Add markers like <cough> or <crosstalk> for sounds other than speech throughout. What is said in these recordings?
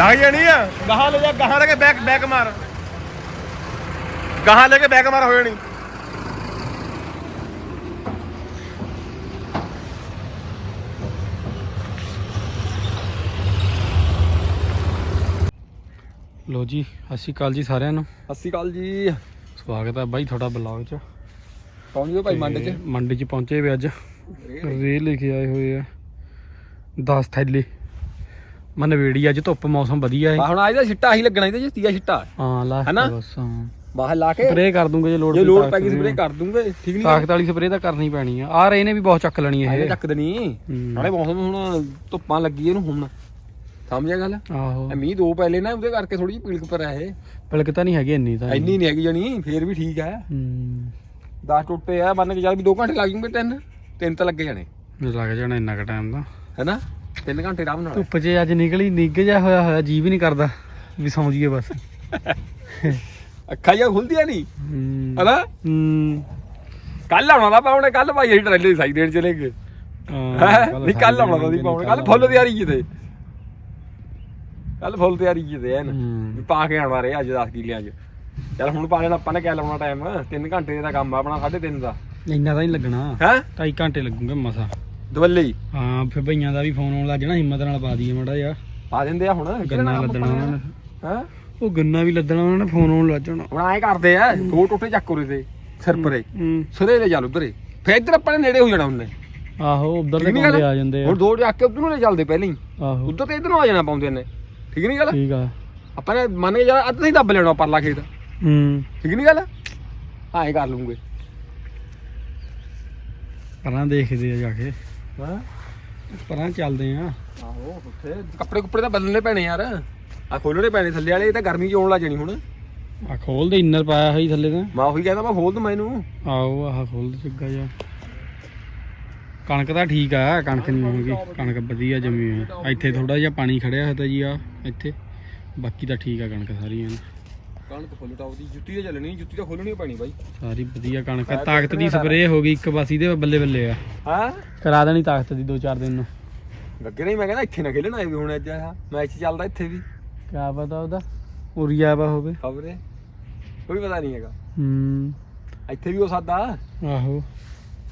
ਲੱਗ ਜਾਣੀ ਆ। ਗਾਹਾਂ ਲੈ ਜਾ ਗਾਹਾਂ ਲੈ ਕੇ ਬੈਕ ਬੈਕ ਮਾਰ। ਗਾਹਾਂ ਲੈ ਕੇ ਬੈਕ ਮਾਰ ਹੋ ਜਾਣੀ। ਲੋ ਜੀ ਸਤਿ ਸ਼੍ਰੀ ਅਕਾਲ ਜੀ ਸਾਰਿਆਂ ਨੂੰ। ਸਤਿ ਸ਼੍ਰੀ ਅਕਾਲ ਜੀ। ਸਵਾਗਤ ਹੈ ਬਾਈ ਤੁਹਾਡਾ ਬਲੌਗ 'ਚ। ਪਹੁੰਚ ਗਏ ਭਾਈ ਮੰਡ ਚ? ਮੰਡੀ 'ਚ ਪਹੁੰਚੇ ਵੇ ਅੱਜ। ਰੇ ਲੈ ਕੇ ਆਏ ਹੋਏ ਆ। 10 ਥੈਲੇ। ਮੈਂ ਨਵੇੜੀ ਅੱਜ ਧੁੱਪ ਮੌਸਮ ਵਧੀਆ ਆ ਹੈ ਹੁਣ ਆਜ ਦਾ ਛਿੱਟਾ ਹੀ ਲੱਗਣਾ ਇਹਦੇ ਤੀਆ ਛਿੱਟਾ ਹਾਂ ਲਾ ਹੈਨਾ? ਬਸ ਹਾਂ। ਬਾਹਰ ਲਾ ਕੇ। ਸਪਰੇ ਕਰ ਦੂੰਗੇ ਜੇ ਲੋੜ ਜੇ ਪਈ ਤਾਕਤ ਪੈ ਗਈ। ਸਪਰੇ ਕਰ ਦੂੰਗੇ ਠੀਕ ਨਹੀਂ ਤਾਕਤ ਵਾਲੀ ਸਪਰੇ ਤਾਂ ਕਰਨੀ ਪੈਣੀ ਆ। ਆ ਰਹੇ ਨੇ ਵੀ ਬਹੁਤ ਚੱਕ ਲੈਣੀ ਇਹ। ਚੱਕ ਦੇਣੀ। ਹੂੰ। ਨਾਲੇ ਮੌਸਮ ਹੁਣ ਧੁੱਪਾਂ ਲੱਗੀ ਇਹਨੂੰ ਹੁਣ। ਸਮਝਿਆ ਗੱਲ? ਆਹੋ। ਇਹ ਮੀਂਹ ਦੋ ਪਹਿਲੇ ਨਾ ਉਹਦੇ ਕਰਕੇ ਥੋੜੀ ਜਿਹੀ ਪੀਲਕ ਪਰ ਆ ਇਹ। ਪਲਕ ਤਾਂ ਨਹੀਂ ਹੈਗੀ ਇੰਨੀ ਤਾਂ। ਇੰਨੀ ਨਹੀਂ ਹੈਗੀ ਜਣੀ ਫੇਰ ਵੀ ਠੀਕ ਹੈ ਹੂੰ। 10 ਟੁੱਟੇ ਆ ਮੰਨ ਕੇ ਚੱਲ ਵੀ 2 ਘੰਟੇ ਲੱਗ ਜੂਗੇ ਤਿੰਨ। ਤਿੰਨ ਤਾਂ ਲੱਗੇ ਜਾਣੇ। ਲੱਗ ਜਾਣਾ ਇੰਨਾ ਕ ਟਾਈਮ ਦਾ ਹੈਨਾ? 3 ਘੰਟੇ ਆਰਾਮ ਨਾਲ। ਧੁੱਪ 'ਚ ਅੱਜ ਨਿਕਲੀ ਨਿੱਘ ਜਾ ਹੋਇਆ ਹੋਇਆ ਜੀ ਵੀ ਨਹੀਂ ਕਰਦਾ ਵੀ ਸੌਂ ਜੀਏ ਬਸ। ਅੱਖਾਂ ਜਿਹਾ ਖੁੱਲਦੀਆਂ ਨਹੀਂ ਹੂੰ। ਹੈਨਾ? ਕੱਲ ਆਉਣਾ ਦਾ ਪਾਉਣੇ ਕੱਲ ਭਾਈ ਅਸੀਂ ਟਰੇਲੇ ਦੀ ਸਾਈ ਦੇਣ ਚਲੇ ਗਏ ਹੈਂ? ਨਹੀਂ ਕੱਲ ਆਉਣਾ ਦਾ ਸੀ ਪਾਉਣੇ। ਕੱਲ ਫੁੱਲ ਤਿਆਰੀ ਕੀਤੇ? ਕੱਲ ਫੁੱਲ ਤਿਆਰੀ ਕੀਤੇ ਐਨ। ਵੀ ਪਾ ਕੇ ਆਉਣਾ ਰੇ ਅੱਜ 10 ਕਿੱਲਿਆਂ ਚ। ਚੱਲ ਹੁਣ ਪਾ ਲੈਣਾ ਆਪਾਂ ਨੇ ਕਿਆ ਲਾਉਣਾ ਟਾਈਮ 3 ਘੰਟੇ ਦਾ ਕੰਮ ਆ ਆਪਣਾ 3.5 ਦਾ। ਇੰਨਾ ਤਾਂ ਨਹੀਂ ਲੱਗਣਾ। ਹੈ? 2.5 ਘੰਟੇ ਲੱਗੂਗੇ ਮਸਾ। ਦਵੱਲੇ ਹੀ ਹਾਂ ਫਿਰ ਭਈਆਂ ਦਾ ਵੀ ਫੋਨ ਆਉਣ ਲੱਗ ਜਾਣਾ ਹਿੰਮਤ ਨਾਲ ਪਾ ਦਈਏ ਮੜਾ ਜਾ ਪਾ ਦਿੰਦੇ ਆ ਹੁਣ ਗੰਨਾ ਲੱਦਣਾ ਉਹਨਾਂ ਨੇ। ਹੈ? ਉਹ ਗੰਨਾ ਵੀ ਲੱਦਣਾ ਉਹਨਾਂ ਨੇ ਫੋਨ ਆਉਣ ਲੱਗ ਜਾਣਾ। ਹੁਣ ਐਂ ਕਰਦੇ ਆ ਦੋ ਟੋਟੇ ਚੱਕ ਉਰੇ ਤੇ ਸਿਰ ਪਰੇ। ਹੂੰ। ਸਿਰੇ ਲੈ ਚੱਲ ਉਧਰੇ। ਫੇਰ ਇੱਧਰ ਆਪਾਂ ਨੇ ਨੇੜੇ ਹੋ ਜਾਣਾ ਉਹਨੇ। ਆਹੋ ਉਧਰ ਦੇ? ਬੰਦੇ ਆ ਜਾਂਦੇ ਆ। ਹੁਣ ਦੋ ਚੱਕ ਕੇ ਉਧਰ ਨੂੰ ਲੈ ਚੱਲਦੇ ਪਹਿਲਾਂ ਹੀ। ਆਹੋ। ਉਧਰ ਤੇ ਇੱਧਰ ਨੂੰ ਆ ਜਾਣਾ ਪਾਉਂਦੇ ਨੇ। ਠੀਕ ਨਹੀਂ ਗੱਲ? ਠੀਕ ਆ। ਆਪਾਂ ਨੇ ਮੰਨ ਕੇ ਜਾ ਅੱਧ ਨਹੀਂ ਦੱਬ ਲੈਣਾ ਪਰਲਾ ਖੇਤ। ਹੂੰ। ਠੀਕ ਨਹੀਂ ਗੱਲ? ਐਂ ਕਰ ਲੂੰਗੇ ਪਰਾਂ ਦੇਖਦੇ ਆ ਜਾ ਕੇ। ਹਾਂ ਪਰਾਂ ਚੱਲਦੇ ਆ। ਆਹੋ ਉੱਥੇ ਕੱਪੜੇ ਕੁੱਪੜੇ ਤਾਂ ਬਦਲਣੇ ਪੈਣੇ ਯਾਰ। ਆ ਖੋਲਣੇ ਪੈਣੇ ਥੱਲੇ ਵਾਲੇ ਇਹ ਤਾਂ ਗਰਮੀ ਚ ਆਉਣ ਲੱਗ ਜਾਣੀ ਹੁਣ। ਆ ਖੋਲਦੇ ਇੰਨਰ ਪਾਇਆ ਹੋਈ ਥੱਲੇ ਤਾਂ। ਮੈਂ ਉਹੀ ਕਹਿੰਦਾ ਮੈਂ ਖੋਲ ਦੂੰ ਮੈਨੂੰ। ਆਓ ਆਹ ਖੋਲ ਚੁੱਕਾ ਜਾ ਕਣਕ ਤਾਂ ਠੀਕ ਆ ਕਣਕ ਨਹੀਂ ਹੋਊਗੀ। ਕਣਕ ਵਧੀਆ ਜੰਮੀ ਹੋਈ। ਇੱਥੇ ਥੋੜਾ ਜਿਹਾ ਪਾਣੀ ਖੜਿਆ ਹੋਇਆ ਤਾਂ ਜੀ ਆ ਇੱਥੇ। ਬਾਕੀ ਤਾਂ ਠੀਕ ਆ ਕਣਕ ਸਾਰੀ ਐਨ। ਕਣਕ ਫੁੱਲ ਟਾਪ ਦੀ ਜੁੱਤੀ ਤੇ ਚੱਲਣੀ ਜੁੱਤੀ ਤਾਂ ਖੋਲਣੀ ਪੈਣੀ ਬਾਈ। ਸਾਰੀ ਵਧੀਆ ਕਣਕ ਆ। ਤਾਕਤ ਦੀ ਸਪਰੇਅ ਹੋ ਗਈ ਇੱਕ ਬਸ ਇਹਦੇ ਬੱਲੇ ਬੱਲੇ ਆ। ਹਾਂ? ਕਰਾ ਦੇਣੀ ਤਾਕਤ ਦੀ 2-4 ਦਿਨ ਨੂੰ। ਲੱਗੇ ਨਹੀਂ ਮੈਂ ਕਹਿੰਦਾ ਇੱਥੇ ਨਾ ਖੇਲਣਾ ਵੀ ਹੁਣ ਅੱਜ ਆ। ਮੈਚ ਚੱਲਦਾ ਇੱਥੇ ਵੀ। ਕਿਆ ਪਤਾ ਉਹਦਾ? ਉਰੀਆ ਵਾ ਹੋਵੇ। ਖਬਰੇ। ਕੋਈ ਪਤਾ ਨਹੀਂ ਹੈਗਾ। ਹੂੰ। ਇੱਥੇ ਵੀ ਹੋ ਸਕਦਾ ਆਹੋ।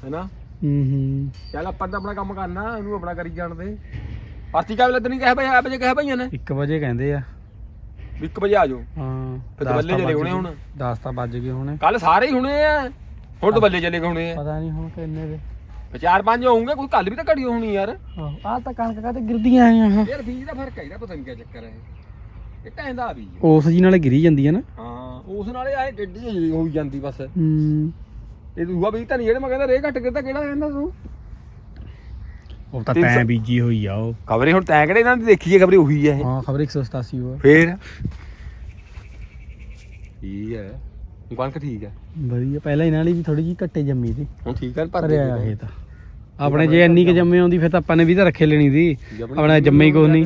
ਹੈਨਾ? ਹੂੰ ਹੂੰ। ਚੱਲ ਆਪਾਂ ਤਾਂ ਆਪਣਾ ਕੰਮ ਕਰਨਾ ਉਹਨੂੰ ਆਪਣਾ ਕਰੀ ਜਾਣ ਦੇ। ਪਾਰਟੀ ਕਾਬ ਲੱਦਣੀ ਕਹੇ ਭਾਈ ਆ ਵਜੇ ਕਹੇ ਭਾਈਆਂ ਨੇ? 1 ਵਜੇ ਕਹਿੰਦੇ ਆ। ਵੀ 1 ਵਜੇ ਆ ਜਾਓ। ਹਾਂ ਫਿਰ ਦਸ ਬੱਲੇ ਤਾਂ ਚਲੇ ਵੱਜ ਹੋਣੇ ਗਏ। ਹੁਣ। ਦਸ ਤਾਂ ਵੱਜ ਗਏ ਹੋਣੇ। ਕੱਲ ਸਾਰੇ ਹੀ ਹੁਣੇ ਆ। ਹੁਣ ਤਾਂ ਬੱਲੇ ਚਲੇ ਗਏ ਹੋਣੇ ਆ। ਪਤਾ ਨਹੀਂ ਹੁਣ ਕਿੰਨੇ ਦੇ। ਚਾਰ ਪੰਜ ਹੋਣਗੇ ਕੋਈ ਕੱਲ ਵੀ ਤਾਂ ਘੜੀ ਹੋਣੀ ਯਾਰ। ਆਹੋ ਆ ਤਾਂ ਕਣਕ ਕਾਤੇ ਗਿਰਦੀਆਂ ਆਈਆਂ ਹਾਂ ਯਾਰ ਬੀਜ ਦਾ ਫ਼ਰਕ ਹੈ ਇਹਦਾ ਪਤਾ ਨਹੀਂ ਕੀ ਚੱਕਰ ਹੈ। ਇਹ ਟੈਂਦਾ ਬੀਜ ਉਸ ਜੀ ਨਾਲੇ ਗਿਰੀ ਜਾਂਦੀ ਹੈ ਨਾ। ਹਾਂ ਉਸ ਨਾਲੇ ਆਏ ਡੱਡੀ ਹੋਈ ਜਾਂਦੀ ਬਸ। ਹੂੰ। ਇਹ ਦੂਆ ਬੀਜ ਤਾਂ ਨਹੀਂ ਜਿਹੜੇ ਮੈਂ ਕਹਿੰਦਾ ਰੇ ਘੱਟ ਗਿਰਦਾ ਕਿਹੜਾ ਕਹਿੰਦਾ ਤੂੰ? ਉਹ ਤਾਂ ਤੈਂ ਬੀਜੀ ਹੋਈ ਆ ਉਹ। ਖਬਰੇ ਹੁਣ ਤੈਂ ਕਿਹੜੇ ਇਹਨਾਂ ਦੀ ਦੇਖੀਏ ਖਬਰੇ ਉਹੀ ਹੈ ਇਹ। ਹਾਂ ਖਬਰ 187 ਉਹ ਫੇਰ? ਠੀਕ ਹੈ ਹੁਣ ਕਣਕ ਠੀਕ ਹੈ ਵਧੀਆ ਪਹਿਲਾਂ ਇਹਨਾਂ ਵਾਲੀ ਵੀ ਥੋੜੀ ਜੀ ਘੱਟੇ ਜੰਮੀ ਸੀ। ਹੁਣ ਠੀਕ ਹੈ ਪਰ ਭਰਿਆ ਇਹ ਤਾਂ। ਆਪਣੇ ਜੇ ਇੰਨੀ ਕਿ ਜੰਮੇ ਆਉਂਦੀ ਫਿਰ ਤਾਂ ਆਪਾਂ ਨੇ ਵੀ ਤਾਂ ਰੱਖੇ ਲੈਣੀ ਸੀ। ਆਪਣਾ ਜੰਮੇ ਹੀ ਕੋਈ <laughs> ਨਹੀਂ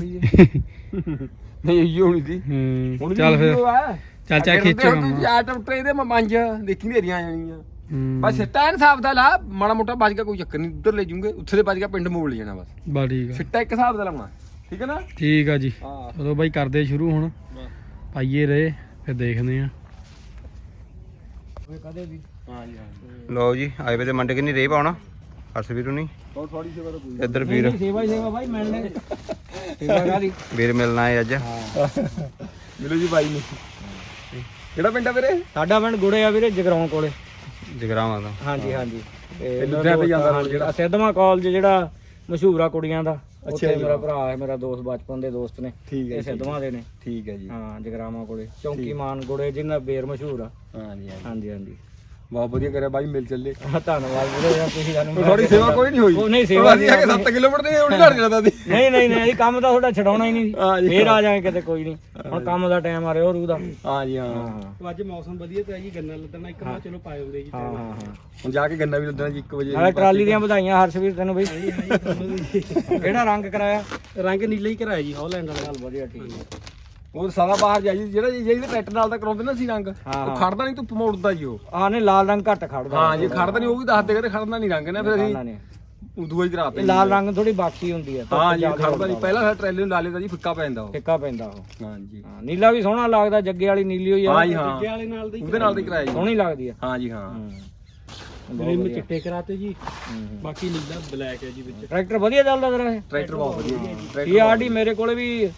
ਨਹੀਂ ਇਹ ਹੋਣੀ ਸੀ। ਹੂੰ ਚੱਲ ਫਿਰ। ਚੱਲ ਚੱਲ ਖਿੱਚੋ ਚਾਰ ਟੁੱਟੇ ਇਹਦੇ ਮੈਂ ਪੰਜ ਦੇਖੀ ਨੇਰੀਆਂ ਆ ਜਾਣੀਆਂ। ਹੂੰ। ਬਸ ਸਿੱਟਾ ਇਨ ਹਿਸਾਬ ਦਾ ਲਾ ਮਾੜਾ ਮੋਟਾ ਬਚ ਗਿਆ ਕੋਈ ਚੱਕਰ ਨਹੀਂ ਉੱਧਰ ਲੈ ਜੂਗੇ ਉੱਥੇ ਦੇ ਬਚ ਗਿਆ ਪਿੰਡ ਮੋੜ ਲੈ ਜਾਣਾ ਬਸ। ਬਾ ਠੀਕ ਆ। ਸਿੱਟਾ ਇੱਕ ਹਿਸਾਬ ਦਾ ਲਾਉਣਾ ਠੀਕ ਹੈ ਨਾ? ਠੀਕ ਆ ਜੀ। ਹਾਂ। ਚਲੋ ਬਾਈ ਕਰਦੇ ਸ਼ੁਰੂ ਹੁਣ। ਪਾਈਏ ਰਹੇ ਫਿਰ ਦੇਖਦੇ ਆ। ਕਦੇ ਵੀ ਹਾਂ ਜੀ। ਹਾਂ ਲਓ ਜੀ ਆਏ ਵੇ ਤੇ ਮੰਡੇ ਕਿੰਨੀ ਰੇ ਪਾਉਣਾ? ਹਰਸ ਵੀਰੂ ਨਹੀਂ ਬਹੁਤ ਥੋੜੀ ਸੇਵਾ ਤਾਂ ਕੋਈ ਇੱਧਰ ਵੀਰ। ਸੇਵਾ ਹੀ ਸੇਵਾ ਬਾਈ ਮਿਲਣੇ। ਸੇਵਾ <laughs> ਕਾਦੀ ਵੀਰ ਮਿਲਣਾ ਹੈ ਅੱਜ। ਮਿਲੋ ਜੀ ਬਾਈ ਨੂੰ। ਕਿਹੜਾ ਪਿੰਡ ਆ ਵੀਰੇ? ਸਾਡਾ ਪਿੰਡ ਗੁੜੇ ਆ ਵੀਰੇ ਜਗਰਾਉਂ ਕੋਲੇ। ਜਗਰਾਵਾਂ ਦਾ। ਹਾਂਜੀ ਹਾਂਜੀ। ਤੇ ਲੁਧਿਆਣੇ ਤੇ ਜਾਂਦਾ ਜਿਹੜਾ। ਸਿੱਧਵਾਂ ਕਾਲਜ ਜਿਹੜਾ ਮਸ਼ਹੂਰ ਆ ਕੁੜੀਆਂ ਦਾ ਅੱਛਾ ਜੀ। ਮੇਰਾ ਭਰਾ ਹੈ ਮੇਰਾ ਦੋਸਤ ਬਚਪਨ ਦੇ ਦੋਸਤ ਨੇ। ਠੀਕ ਹੈ ਇਹ। ਸਿੱਧਵਾਂ ਦੇ ਨੇ। ਠੀਕ ਹੈ ਜੀ। ਹਾਂ ਜਗਰਾਵਾਂ ਕੋਲੇ ਚੌਂਕੀ ਮਾਨ ਗੁੜੇ ਜਿੰਨਾ ਬੇਰ ਮਸ਼ਹੂਰ ਆ। ਹਾਂਜੀ ਹਾਂਜੀ। ਬਹੁਤ ਵਧੀਆ ਕਰਿਆ ਬਾਈ ਮਿਲ ਚੱਲੇ। ਧੰਨਵਾਦ ਵੀਰੇ ਯਾਰ ਤੁਸੀਂ ਸਾਨੂੰ ਥੋੜੀ ਸੇਵਾ ਕੋਈ ਨਹੀਂ ਹੋਈ। ਉਹ ਨਹੀਂ ਸੇਵਾ ਆ ਕੇ 7 ਕਿਲੋਮੀਟਰ ਦੇ ਹੁਣ ਘਰ ਜਾਣਾ ਦੀ ਨਹੀਂ ਨਹੀਂ ਨਹੀਂ ਅਸੀਂ ਕੰਮ ਤਾਂ ਤੁਹਾਡਾ ਛਡਾਉਣਾ ਹੀ ਨਹੀਂ ਹਾਂ ਜੀ, ਫੇਰ ਆ ਜਾਾਂਗੇ ਕਿਤੇ ਕੋਈ ਨਹੀਂ। ਹੁਣ ਕੰਮ ਦਾ ਟਾਈਮ ਆ ਰਿਹਾ ਉਹ ਰੂ ਦਾ। ਹਾਂ ਜੀ ਹਾਂ। ਹਾਂ। ਅੱਜ ਮੌਸਮ ਵਧੀਆ ਤੇ ਜੀ ਗੰਨਾ ਲੱਦਣਾ ਇੱਕ ਵਾਰ ਚਲੋ ਪਾਏ ਹੁੰਦੇ ਜੀ। ਹਾਂ ਹਾਂ ਹਾਂ। ਹੁਣ ਜਾ ਕੇ ਗੰਨਾ ਵੀ ਲੱਦਣਾ ਜੀ 1 ਵਜੇ ਨਾਲੇ ਟਰਾਲੀ ਦੀਆਂ ਵਧਾਈਆਂ ਹਰਸ਼ਵੀਰ ਤੈਨੂੰ ਬਈ। ਕਿਹੜਾ ਰੰਗ ਕਰਾਇਆ? ਰੰਗ ਨੀਲਾ ਹੀ ਕਰਾਇਆ ਜੀ ਹਾਲੈਂਡ ਵਾਲਾ। ਵਧੀਆ ਠੀਕ ਹੈ। ਉਹ ਸਾਰਾ ਬਾਹਰ ਜਾਈ ਜਿਹੜਾ ਜਿਹੜੀ ਟਰੈਕਟਰ ਨਾਲ ਤਾਂ ਕਰਾਉਂਦੇ ਨਾ ਸੀ ਰੰਗ ਹਾਂ। ਉਹ ਖੜਦਾ ਨਹੀਂ ਧੁੱਪ ਮੋੜਦਾ ਜੀ ਉਹ। ਆਹ ਨੇ ਲਾਲ ਰੰਗ ਘੱਟ ਖੜਦਾ। ਹਾਂ ਜੇ ਖੜਦਾ ਨਹੀਂ ਉਹ ਵੀ ਦੱਸ ਦੇ ਕਹਿੰਦੇ ਖੜਦਾ ਨਹੀਂ ਰੰਗ ਨਾ ਫਿਰ ਅਸੀਂ ਉਦੋਂ ਹੀ ਕਰਾਤੇ ਇਹ ਲਾਲ ਰੰਗ ਥੋੜੀ ਬਾਕੀ ਹੁੰਦੀ ਹੈ ਹਾਂ ਜੀ ਖੜਦਾ ਨਹੀਂ ਪਹਿਲਾਂ ਸਾਡਾ ਟਰੈਲੇ ਨੂੰ ਲਾ ਲੈਦਾ ਜੀ ਫਿੱਕਾ ਪੈਂਦਾ ਉਹ। ਫਿੱਕਾ ਪੈਂਦਾ ਉਹ। ਹਾਂ ਜੀ। ਹਾਂ ਨੀਲਾ ਵੀ ਸੋਹਣਾ ਲੱਗਦਾ ਜੱਗੇ ਵਾਲੀ ਨੀਲੀ ਹੋਈ ਆ। ਹਾਂ ਜੀ ਹਾਂ। ਜੱਗੇ ਵਾਲੇ ਨਾਲ ਦੀ ਉਹਦੇ ਨਾਲ ਦੀ ਕਰਾਇਆ ਜੀ। ਸੋਹਣੀ ਲੱਗਦੀ ਆ। ਹਾਂ ਜੀ ਹਾਂ। ਰਿਮ ਚਿੱਟੇ ਕਰਾਤੇ ਜੀ। ਹੂੰ। ਬਾਕੀ ਨੀਲਾ ਬਲੈਕ ਹੈ ਜੀ ਵਿੱਚ। ਟਰੈਕਟਰ ਵਧੀਆ ਚੱਲਦਾ ਤੇਰਾ ਇਹ? ਟਰੈਕਟਰ ਬਹੁਤ ਵਧੀਆ ਜੀ। ਟਰੈਕਟਰ ਸੀਆਰਡੀ ਮੇਰੇ ਕੋਲੇ ਵੀ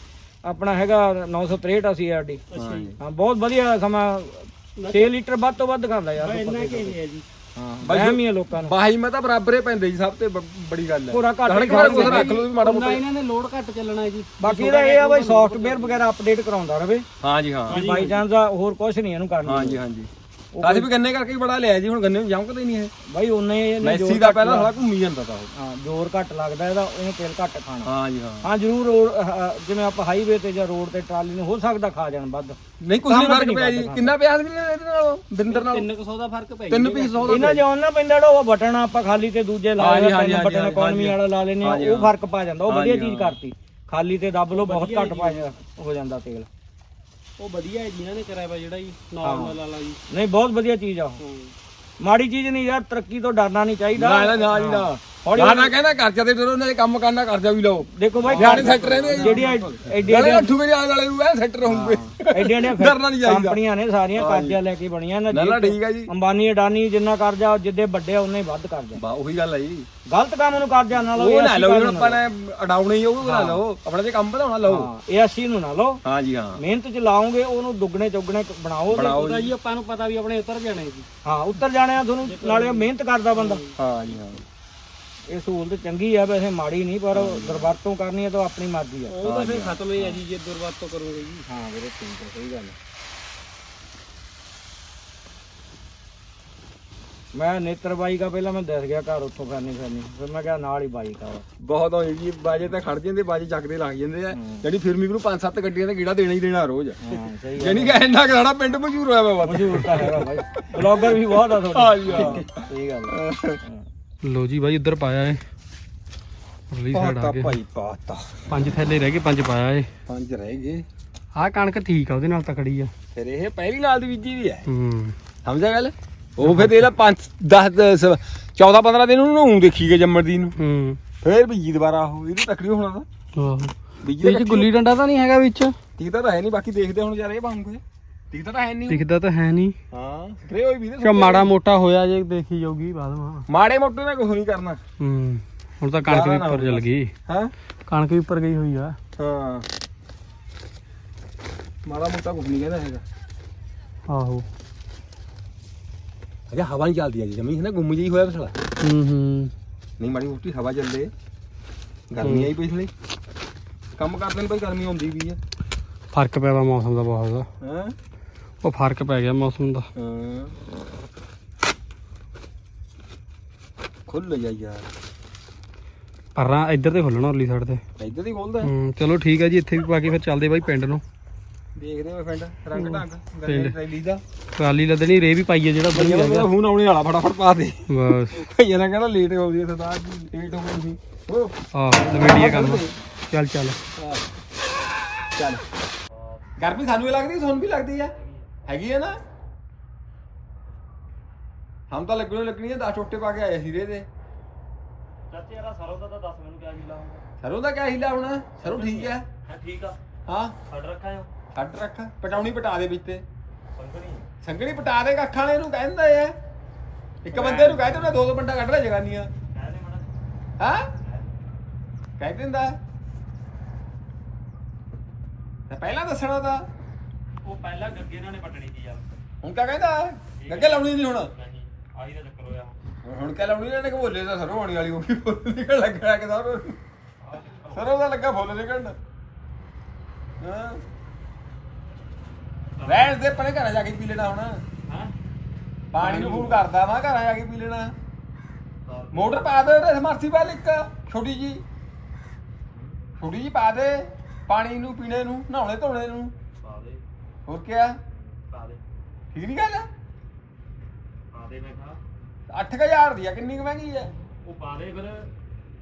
ਆਪਣਾ ਹੈਗਾ 963 ਆ ਸੀਆਰਡੀ ਹਾਂ ਜੀ। ਹਾਂ ਬਹੁਤ ਵਧੀਆ ਸਮਾਂ। 6 ਲੀਟਰ ਵੱਧ ਤੋਂ ਵੱਧ ਖਾਂਦਾ ਯਾਰ ਇੰਨਾ ਕਿ ਹੈ ਜੀ? ਹਾਂ ਬਾਈ ਵਹਿਮ ਹੀ ਲੋਕਾਂ ਨੂੰ। ਬਾਈ ਮੈਂ ਤਾਂ ਬਰਾਬਰੇ ਪੈਂਦੇ ਜੀ ਸਭ ਤੇ ਬ- ਬੜੀ ਗੱਲ ਹੈ। ਪੂਰਾ ਘੱਟ ਕਿਹੜਾ ਕੁਝ ਰੱਖ ਲਓ ਵੀ ਮਾੜਾ ਮੋਟਾ। ਇਹਨਾਂ ਨੇ ਲੋਡ ਘੱਟ ਚੱਲਣਾ ਹੈ ਜੀ। ਬਾਕੀ ਇਹਦਾ ਇਹ ਆ ਬਈ ਸੌਫਟਵੇਅਰ ਵਗੈਰਾ ਅਪਡੇਟ ਕਰਾਉਂਦਾ ਰਵੇ। ਹਾਂ ਜੀ ਹਾਂ। ਬਾਈ ਚਾਂਸ ਦਾ ਹੋਰ ਕੁਝ ਨਹੀਂ ਇਹਨੂੰ ਕਰਨਾ। ਹਾਂ ਜੀ ਹਾਂ ਜੀ ਅਸੀਂ ਵੀ ਗੰਨੇ ਕਰਕੇ ਹੀ ਬੜਾ ਲਿਆ ਜੀ ਹੁਣ ਗੰਨੇ ਨੂੰ ਜੰਮਕਦੇ ਨਹੀਂ ਇਹ। ਬਾਈ ਉਹਨੇ ਇਹਨੇ ਮੈਸੀ ਜ਼ੋਰ ਦਾ ਪਹਿਲਾਂ ਲਾ- ਸਾਲਾ ਘੁੰਮੀ ਜਾਂਦਾ ਤਾ ਉਹ। ਹਾਂ ਜ਼ੋਰ ਘੱਟ ਲੱਗਦਾ ਇਹਦਾ ਇਹਨੇ ਤੇਲ ਘੱਟ ਖਾਣਾ। ਹਾਂ ਜੀ ਹਾਂ। ਹਾਂ ਜ਼ਰੂਰ ਰੋਡ ਅਹ, ਜਿਵੇਂ ਆਪਾਂ ਹਾਈਵੇ ਤੇ ਜਾਂ ਰੋਡ ਤੇ ਟਰਾਲੀ ਨੂੰ ਹੋ ਸਕਦਾ ਖਾ ਜਾਣ ਵੱਧ। ਨਹੀਂ ਕੁਝ ਨਹੀਂ ਫ਼ਰਕ ਪਿਆ ਜੀ। ਕਿੰਨਾ ਪਿਆ ਸੀ ਇਹਦੇ ਨਾਲ? ਬਿੰਦਰ ਨਾਲ? 300 ਦਾ ਫ਼ਰਕ ਪੈ ਤਿੰਨ ਪੀਸ ਸੌ ਦਾ ਇਹਨਾਂ ਜਿਉਂ ਨਾ ਪੈਂਦਾ ਜਿਹੜਾ ਉਹ ਬਟਨ ਆਪਾਂ ਖਾਲੀ ਤੇ ਦੂਜੇ ਲਾ ਹਾਂਜੀ, ਲੈਂਦੇ ਹਾਂਜੀ, ਤਿੰਨ ਬਟਨ ਹਾਂਜੀ, ਇਕਨੋਮੀ ਵਾਲਾ ਲਾ ਲੈਨੇ ਆ ਹਾਂਜੀ, ਉਹ ਹਾਂ। ਫ਼ਰਕ ਪਾ ਜਾਂਦਾ ਉਹ ਵਧੀਆ ਹਾਂਜੀ, ਚੀਜ਼ ਹਾਂ। ਕਰਤੀ। ਖਾਲੀ ਤੇ ਦੱਬ ਲਓ ਬਹੁਤ ਘੱਟ ਪਾ ਜਾ- ਹੋ ਜਾਂਦਾ ਤੇਲ। ਉਹ ਵਧੀਆ ਹੈ ਜਿਨ੍ਹਾਂ ਨੇ ਕਰਾਇਆ ਵਾ ਜਿਹੜਾ ਜੀ ਨਾਰਮਲ ਵਾਲਾ ਜੀ। ਨਹੀਂ ਬਹੁਤ ਵਧੀਆ ਚੀਜ਼ ਆ ਉਹ। ਮਾੜੀ ਚੀਜ਼ ਨਹੀਂ ਯਾਰ ਤਰੱਕੀ ਤੋਂ ਡਰਨਾ ਨਹੀਂ ਚਾਹੀਦਾ। ਨਾ ਨਾ ਨਾ ਜੀ ਨਾ। ਨਾ ਕਹਿੰਦਾ ਕਰਜ਼ਾ ਦੇ ਡਰੋ ਨਾ ਕੰਮ ਕਰਨਾ ਕਰਜ਼ਾ ਵੀ ਲਓ। ਦੇਖੋ ਬਾਈ ਨਿਆਣੇ ਸੈੱਟ ਰਹਿੰਦੇ ਆ ਜੀ। ਜਿਹੜੀਆਂ ਐਡੀਆਂ ਜਿਹੜੇ ਅੱਠੂ ਮੇਰੇ ਆਲੇ ਵਾਲੇ ਨੂੰ ਐ ਸੈੱਟ ਰਹੂਗੇ। ਐਡੀਆਂ ਐਡੀਆਂ ਡਰਨਾ ਨਹੀਂ ਚਾਹੀਦਾ। ਕੰਪਨੀਆਂ ਨੇ ਸਾਰੀਆਂ ਕਰਜ਼ਾ ਲੈ ਕੇ ਬਣੀਆਂ ਨਾ ਨਾ ਨਾ ਠੀਕ ਹੈ ਜੀ। ਅੰਬਾਨੀ ਅਡਾਨੀ ਜਿੰਨਾ ਕਰਜ਼ਾ ਜਿੱਦੇ ਵੱਡੇ ਆ ਉਹਨੇ ਵੱਧ ਕਰਜ਼ਾ। ਬਾ ਉਹੀ ਗੱਲ ਹੈ ਜੀ। ਗਲਤ ਕੰਮ ਨੂੰ ਕਰਜ਼ਾ ਨਾ ਲਓ ਉਹ ਨਾ ਲਓ ਜਿਹੜਾ ਆਪਾਂ ਨੇ ਅਡਾਉਣੇ ਹੀ ਉਹ ਨਾ ਲਓ। ਆਪਣਾ ਜੇ ਕੰਮ ਵਧਾਉਣਾ ਲਓ। ਹਾਂ ਇਹ ਅੱਸੀ ਨੂੰ ਨਾ ਲਓ। ਹਾਂ ਜੀ ਹਾਂ। ਮਿਹਨਤ ਚ ਲਾਓਗੇ ਉਹਨੂੰ ਦੁੱਗਣੇ ਚੌਗਣੇ ਬਣਾਓ। ਉਹਦਾ ਜੀ। ਆਪਾਂ ਨੂੰ ਪਤਾ ਵੀ ਆਪਣੇ ਉਤਰ ਜਾਣੇ ਜੀ। ਹਾਂ ਉੱਤਰ ਜਾਣੇ ਆ ਤੁਹਾਨੂੰ ਨਾਲੇ ਮਿਹਨਤ ਕਰਦਾ ਬੰਦਾ। ਹਾਂ ਜੀ ਹਾਂ। ਇਹ ਸਹੂਲਤ ਚੰਗੀ ਆ ਵੈਸੇ ਮਾੜੀ ਨਹੀਂ ਪਰ ਦੁਰਵਰਤੋਂ ਕਰਨੀ ਹੈ ਤਾਂ ਆਪਣੀ ਮਰਜ਼ੀ ਆ। ਉਹ ਤਾਂ ਫਿਰ ਖਤਮ ਹੀ ਹੈ ਜੀ ਜੇ ਦੁਰਵਰਤੋਂ ਕਰੋਗੇ ਜੀ। ਹਾਂ ਵੀਰੇ ਠੀਕ ਹੈ ਸਹੀ ਗੱਲ ਮੈਂ ਨੇਤਰ ਬਾਈ ਕਾ ਪਹਿਲਾਂ ਮੈਂ ਦੱਸ ਗਿਆ ਘਰ ਉੱਥੋਂ ਕਰਨੀ ਕਰਨੀ ਫਿਰ ਮੈਂ ਕਿਹਾ ਨਾਲ ਹੀ ਬਾਈਕ ਆ ਬਹੁਤ ਹੋਈ ਜੀ ਬਾਜੇ ਤਾਂ ਖੜ ਜਾਂਦੇ ਬਾਜੇ ਚੱਕਦੇ ਲੱਗ ਜਾਂਦੇ ਆ। ਜਿਹੜੀ ਫਿਰਮੀ ਨੂੰ ਪੰਜ ਸੱਤ ਗੱਡੀਆਂ ਤੇ ਗੇੜਾ ਦੇਣਾ ਹੀ ਦੇਣਾ ਰੋਜ਼। ਹਾਂ ਸਹੀ ਗੱਲ ਜਾਨੀ ਕਿ ਇੰਨਾ ਕਿ ਸਾਡਾ ਪਿੰਡ ਮਸ਼ਹੂਰ ਹੋਇਆ ਵਾ ਮਸ਼ਹੂਰ ਤਾਂ ਹੈਗਾ ਬਾਈ। ਬਲੌਗਰ ਵੀ ਬਹੁਤ ਆ ਤੁਹਾਡੇ। ਹਾਂ ਜੀ ਹਾਂ। ਸਹੀ ਗੱਲ। ਲੋ ਜੀ ਬਾਈ ਇੱਧਰ ਪਾਇਆ ਏ। ਅਗਲੀ ਸਾਈਡ ਆ ਪਾਤਾ ਭਾਈ ਪਾਤਾ। ਪੰਜ ਥੈਲੇ ਰਹਿ ਗਏ ਪੰਜ ਪਾਇਆ ਏ। ਪੰਜ ਰਹਿ ਗਏ। ਆਹ ਕਣਕ ਠੀਕ ਆ ਉਹਦੇ ਨਾਲ ਤਕੜੀ ਆ। ਫਿਰ ਇਹ ਪਹਿਲੀ ਨਾਲ ਦੀ ਬੀਜੀ ਵੀ ਹੈ। ਹੂੰ। ਸਮਝਿਆ ਗੱਲ? ਉਹ ਫਿਰ ਇਹਦਾ 5 10 14 15 ਦਿਨ ਉਹਨੂੰ ਦੇਖੀ ਗਏ ਜੰਮਣ ਦੀ ਨੂੰ। ਹੂੰ। ਫੇਰ ਬੀਜੀ ਦੁਬਾਰਾ ਉਹ ਇਹਨੂੰ ਤਕੜੀ ਹੋਣਾ ਤਾਂ। ਆਹੋ। ਬੀਜੀ ਇਹ ਚ ਗੁੱਲੀ ਡੰਡਾ ਤਾਂ ਨਹੀਂ ਹੈਗਾ ਵਿੱਚ? ਟਿਕਦਾ ਤਾਂ ਹੈ ਨਹੀਂ ਬਾਕੀ ਦੇਖਦੇ ਹੁਣ ਯਾਰ ਇਹ ਬਣੂਗੇ। ਟਿਕਦਾ ਤਾਂ ਹੈ ਨਹੀਂ। ਦਿਖਦਾ ਤਾਂ ਹੈ ਨਹੀਂ। ਹਾਂ ਸਪਰੇ ਹੋਈ ਵੀ ਕਿ ਮਾੜਾ ਮੋਟਾ ਹੋਇਆ ਜੇ ਦੇਖੀ ਜਾਊਗੀ ਬਾਅਦ ਮਾ ਮਾੜੇ ਮੋਟੇ ਨੇ ਕੁਝ ਨਹੀਂ ਕਰਨਾ। ਹੂੰ ਹੁਣ ਤਾਂ ਕਣਕ ਵੀ ਉੱਪਰ ਚਲ ਗਈ। ਹਾਂ? ਕਣਕ ਵੀ ਉੱਪਰ ਗਈ ਹੋਈ ਆ। ਹਾਂ। ਮਾੜਾ ਮੋਟਾ ਕੁਝ ਨਹੀਂ ਕਹਿੰਦਾ ਹੈਗਾ। ਆਹੋ। ਅਜਾ ਹਵਾ ਨਹੀਂ ਚੱਲਦੀ ਅਜੇ ਜਮੀ ਹੈ ਨਾ ਗੁੰਮ ਜਿਹੀ ਹੋਇਆ ਫਸਲਾ ਹੂੰ ਹੂੰ। ਨਹੀਂ ਮਾੜੀ ਮੋਟੀ ਹਵਾ ਚੱਲੇ। ਗਰਮੀ ਆਈ ਪਿਛਲੇ ਕੰਮ ਕਰਦੇ ਨੇ ਭਾਈ ਗਰਮੀ ਆਉਂਦੀ ਵੀ ਹੈ ਫ਼ਰਕ ਪਿਆ ਵਾ ਮੌਸਮ ਦਾ ਬਹੁਤ। ਹਾਂ? ਉਹ ਫ਼ਰਕ ਪੈ ਗਿਆ ਮੌਸਮ ਦਾ। ਹਾਂ। ਖੁੱਲ ਜਾ ਯਾਰ। ਪਰਾਂ ਇੱਧਰ ਤੇ ਖੁੱਲਣਾ ਉਰਲੀ ਸਾਈਡ ਤੇ। ਇੱਧਰ ਦੀ ਖੋਲਦਾ ਹੂੰ? ਚਲੋ ਠੀਕ ਆ ਜੀ ਇੱਥੇ ਵੀ ਪਾ ਕੇ ਫਿਰ ਚੱਲਦੇ ਬਾਈ ਪਿੰਡ ਨੂੰ। ਦੇਖਦੇ ਹੋਏ ਪਿੰਡ ਰੰਗ ਢੰਗ ਪਿੰਡ। ਗੰਨੇ ਟਰੈਲੀ ਦਾ। ਟਰਾਲੀ ਲੱਦਣੀ ਰੇ ਵੀ ਪਾਈਏ ਜਿਹੜਾ ਵਧੀਆ ਦਾ ਫੋਨ ਆਉਣੇ ਵਾਲਾ ਫਟਾਫਟ ਪਾ ਦੇ। ਬਸ। ਭਈਆ ਨੇ ਕਹਿਣਾ ਲੇਟ ਹੋ ਗਈ ਸਰਦਾਰ ਜੀ ਲੇਟ ਹੋ ਗਈ ਸੀ। ਓ ਆਹ ਨਵੇੜੀਏ ਕੰਮ। ਚੱਲ ਚੱਲ। ਚੱਲ। ਗਰਮੀ ਸਾਨੂੰ ਵੀ ਲੱਗਦੀ ਤੁਹਾਨੂੰ ਵੀ ਲੱਗਦੀ ਆ। ਹੈਗੀ ਆ ਨਾ? ਹਮ ਤਾਂ ਲੱਗਣੇ ਲੱਗਣੀ ਆ 10 ਟੋਟੇ ਪਾ ਕੇ ਆਏ ਸੀ ਰੇ ਦੇ ਚਾਚੇ ਯਾਰਾ ਸਰੋਂ ਦਾ ਤਾਂ ਦੱਸ ਮੈਨੂੰ ਕਿਆ ਹੀਲਾ ਹੋਊਗਾ? ਸਰੋਂ ਦਾ ਕਿਆ ਹੀਲਾ ਹੋਣਾ? ਸਰੋਂ ਠੀਕ ਆ। ਹਾਂ ਠੀਕ ਆ। ਹਾਂ। ਛੱਡ ਰੱਖਾ ਛੱਡ ਰੱਖ ਪਟਾਉਣੀ ਪਟਾ ਦੇ ਵਿੱਚ ਤੇ। ਸੰਗਣੀ ਸੰਗਣੀ ਪਟਾ ਦੇ ਅੱਖਾਂ ਵਾਲੇ ਨੂੰ ਕਹਿੰਦੇ ਆ ਇੱਕ ਬੰਦੇ ਨੂੰ ਕਹਿੰਦੇ ਉਹਨੇ ਦੋ ਦੋ ਬੰਦਾ ਕੱਢ ਲੈ ਜਗਾਨੀਆਂ। ਹਾਂ? ਕਹਿ ਦਿੰਦਾ। ਤੇ ਪਹਿਲਾਂ ਦੱਸਣਾ ਤਾਂ। ਉਹ ਪਹਿਲਾਂ ਗੱਗੇ ਇਹਨਾਂ ਨੇ ਪਟਣੀ ਸੀ ਯਾਰ। ਹੁਣ ਕਿਆ ਕਹਿੰਦਾ? ਗੱਗੇ ਲਾਉਣੀ ਨਹੀਂ ਹੁਣ? ਨਹੀਂ ਆਹੀ ਦਾ ਚੱਕਰ ਹੋਇਆ। ਹੁਣ ਕਿਆ ਲਾਉਣੀ? ਇਹਨਾਂ ਨੇ ਕਿ ਬੋਲੇ ਤਾਂ ਸਰੋਂ ਹੋਣੀ ਵਾਲੀ ਹੋ ਗਈ ਫੁੱਲ ਨਿਕਲ ਲੱਗਾ ਕਿ ਸਰੋਂ। ਸਰੋਂ ਦਾ ਲੱਗਾ ਫੁੱਲ ਨਿਕਲਣ। ਹਾਂ। ਰਹਿਣ ਦੇ ਪਰੇ ਘਰਾਂ ਜਾ ਕੇ ਪੀ ਲੈਣਾ ਹੁਣ। ਹਾਂ। ਪਾਣੀ ਨੂੰ ਫੋਨ ਕਰਦਾ ਮੈਂ ਘਰਾਂ ਜਾ ਕੇ ਪੀ ਲੈਣਾ। ਮੋਟਰ ਪਾ ਦੇ ਉਹਦੇ ਸਮਰਸੀਬਲ ਇੱਕ ਛੋਟੀ ਜੀ ਛੋਟੀ ਜੀ ਪਾ ਦੇ ਪਾਣੀ ਨੂੰ ਪੀਣੇ ਨੂੰ ਨਹਾਉਣੇ ਧੋਣੇ ਨੂੰ। ਹੋਰ ਕਿਆ ਪਾ ਦੇ। ਠੀਕ ਨਹੀਂ ਗੱਲ? ਪਾ ਦੇ ਮੈਂ ਕਿਹਾ। 8000 ਦੀ ਆ ਕਿੰਨੀ ਕੁ ਮਹਿੰਗੀ ਆ? ਉਹ ਪਾ ਦੇ ਫਿਰ।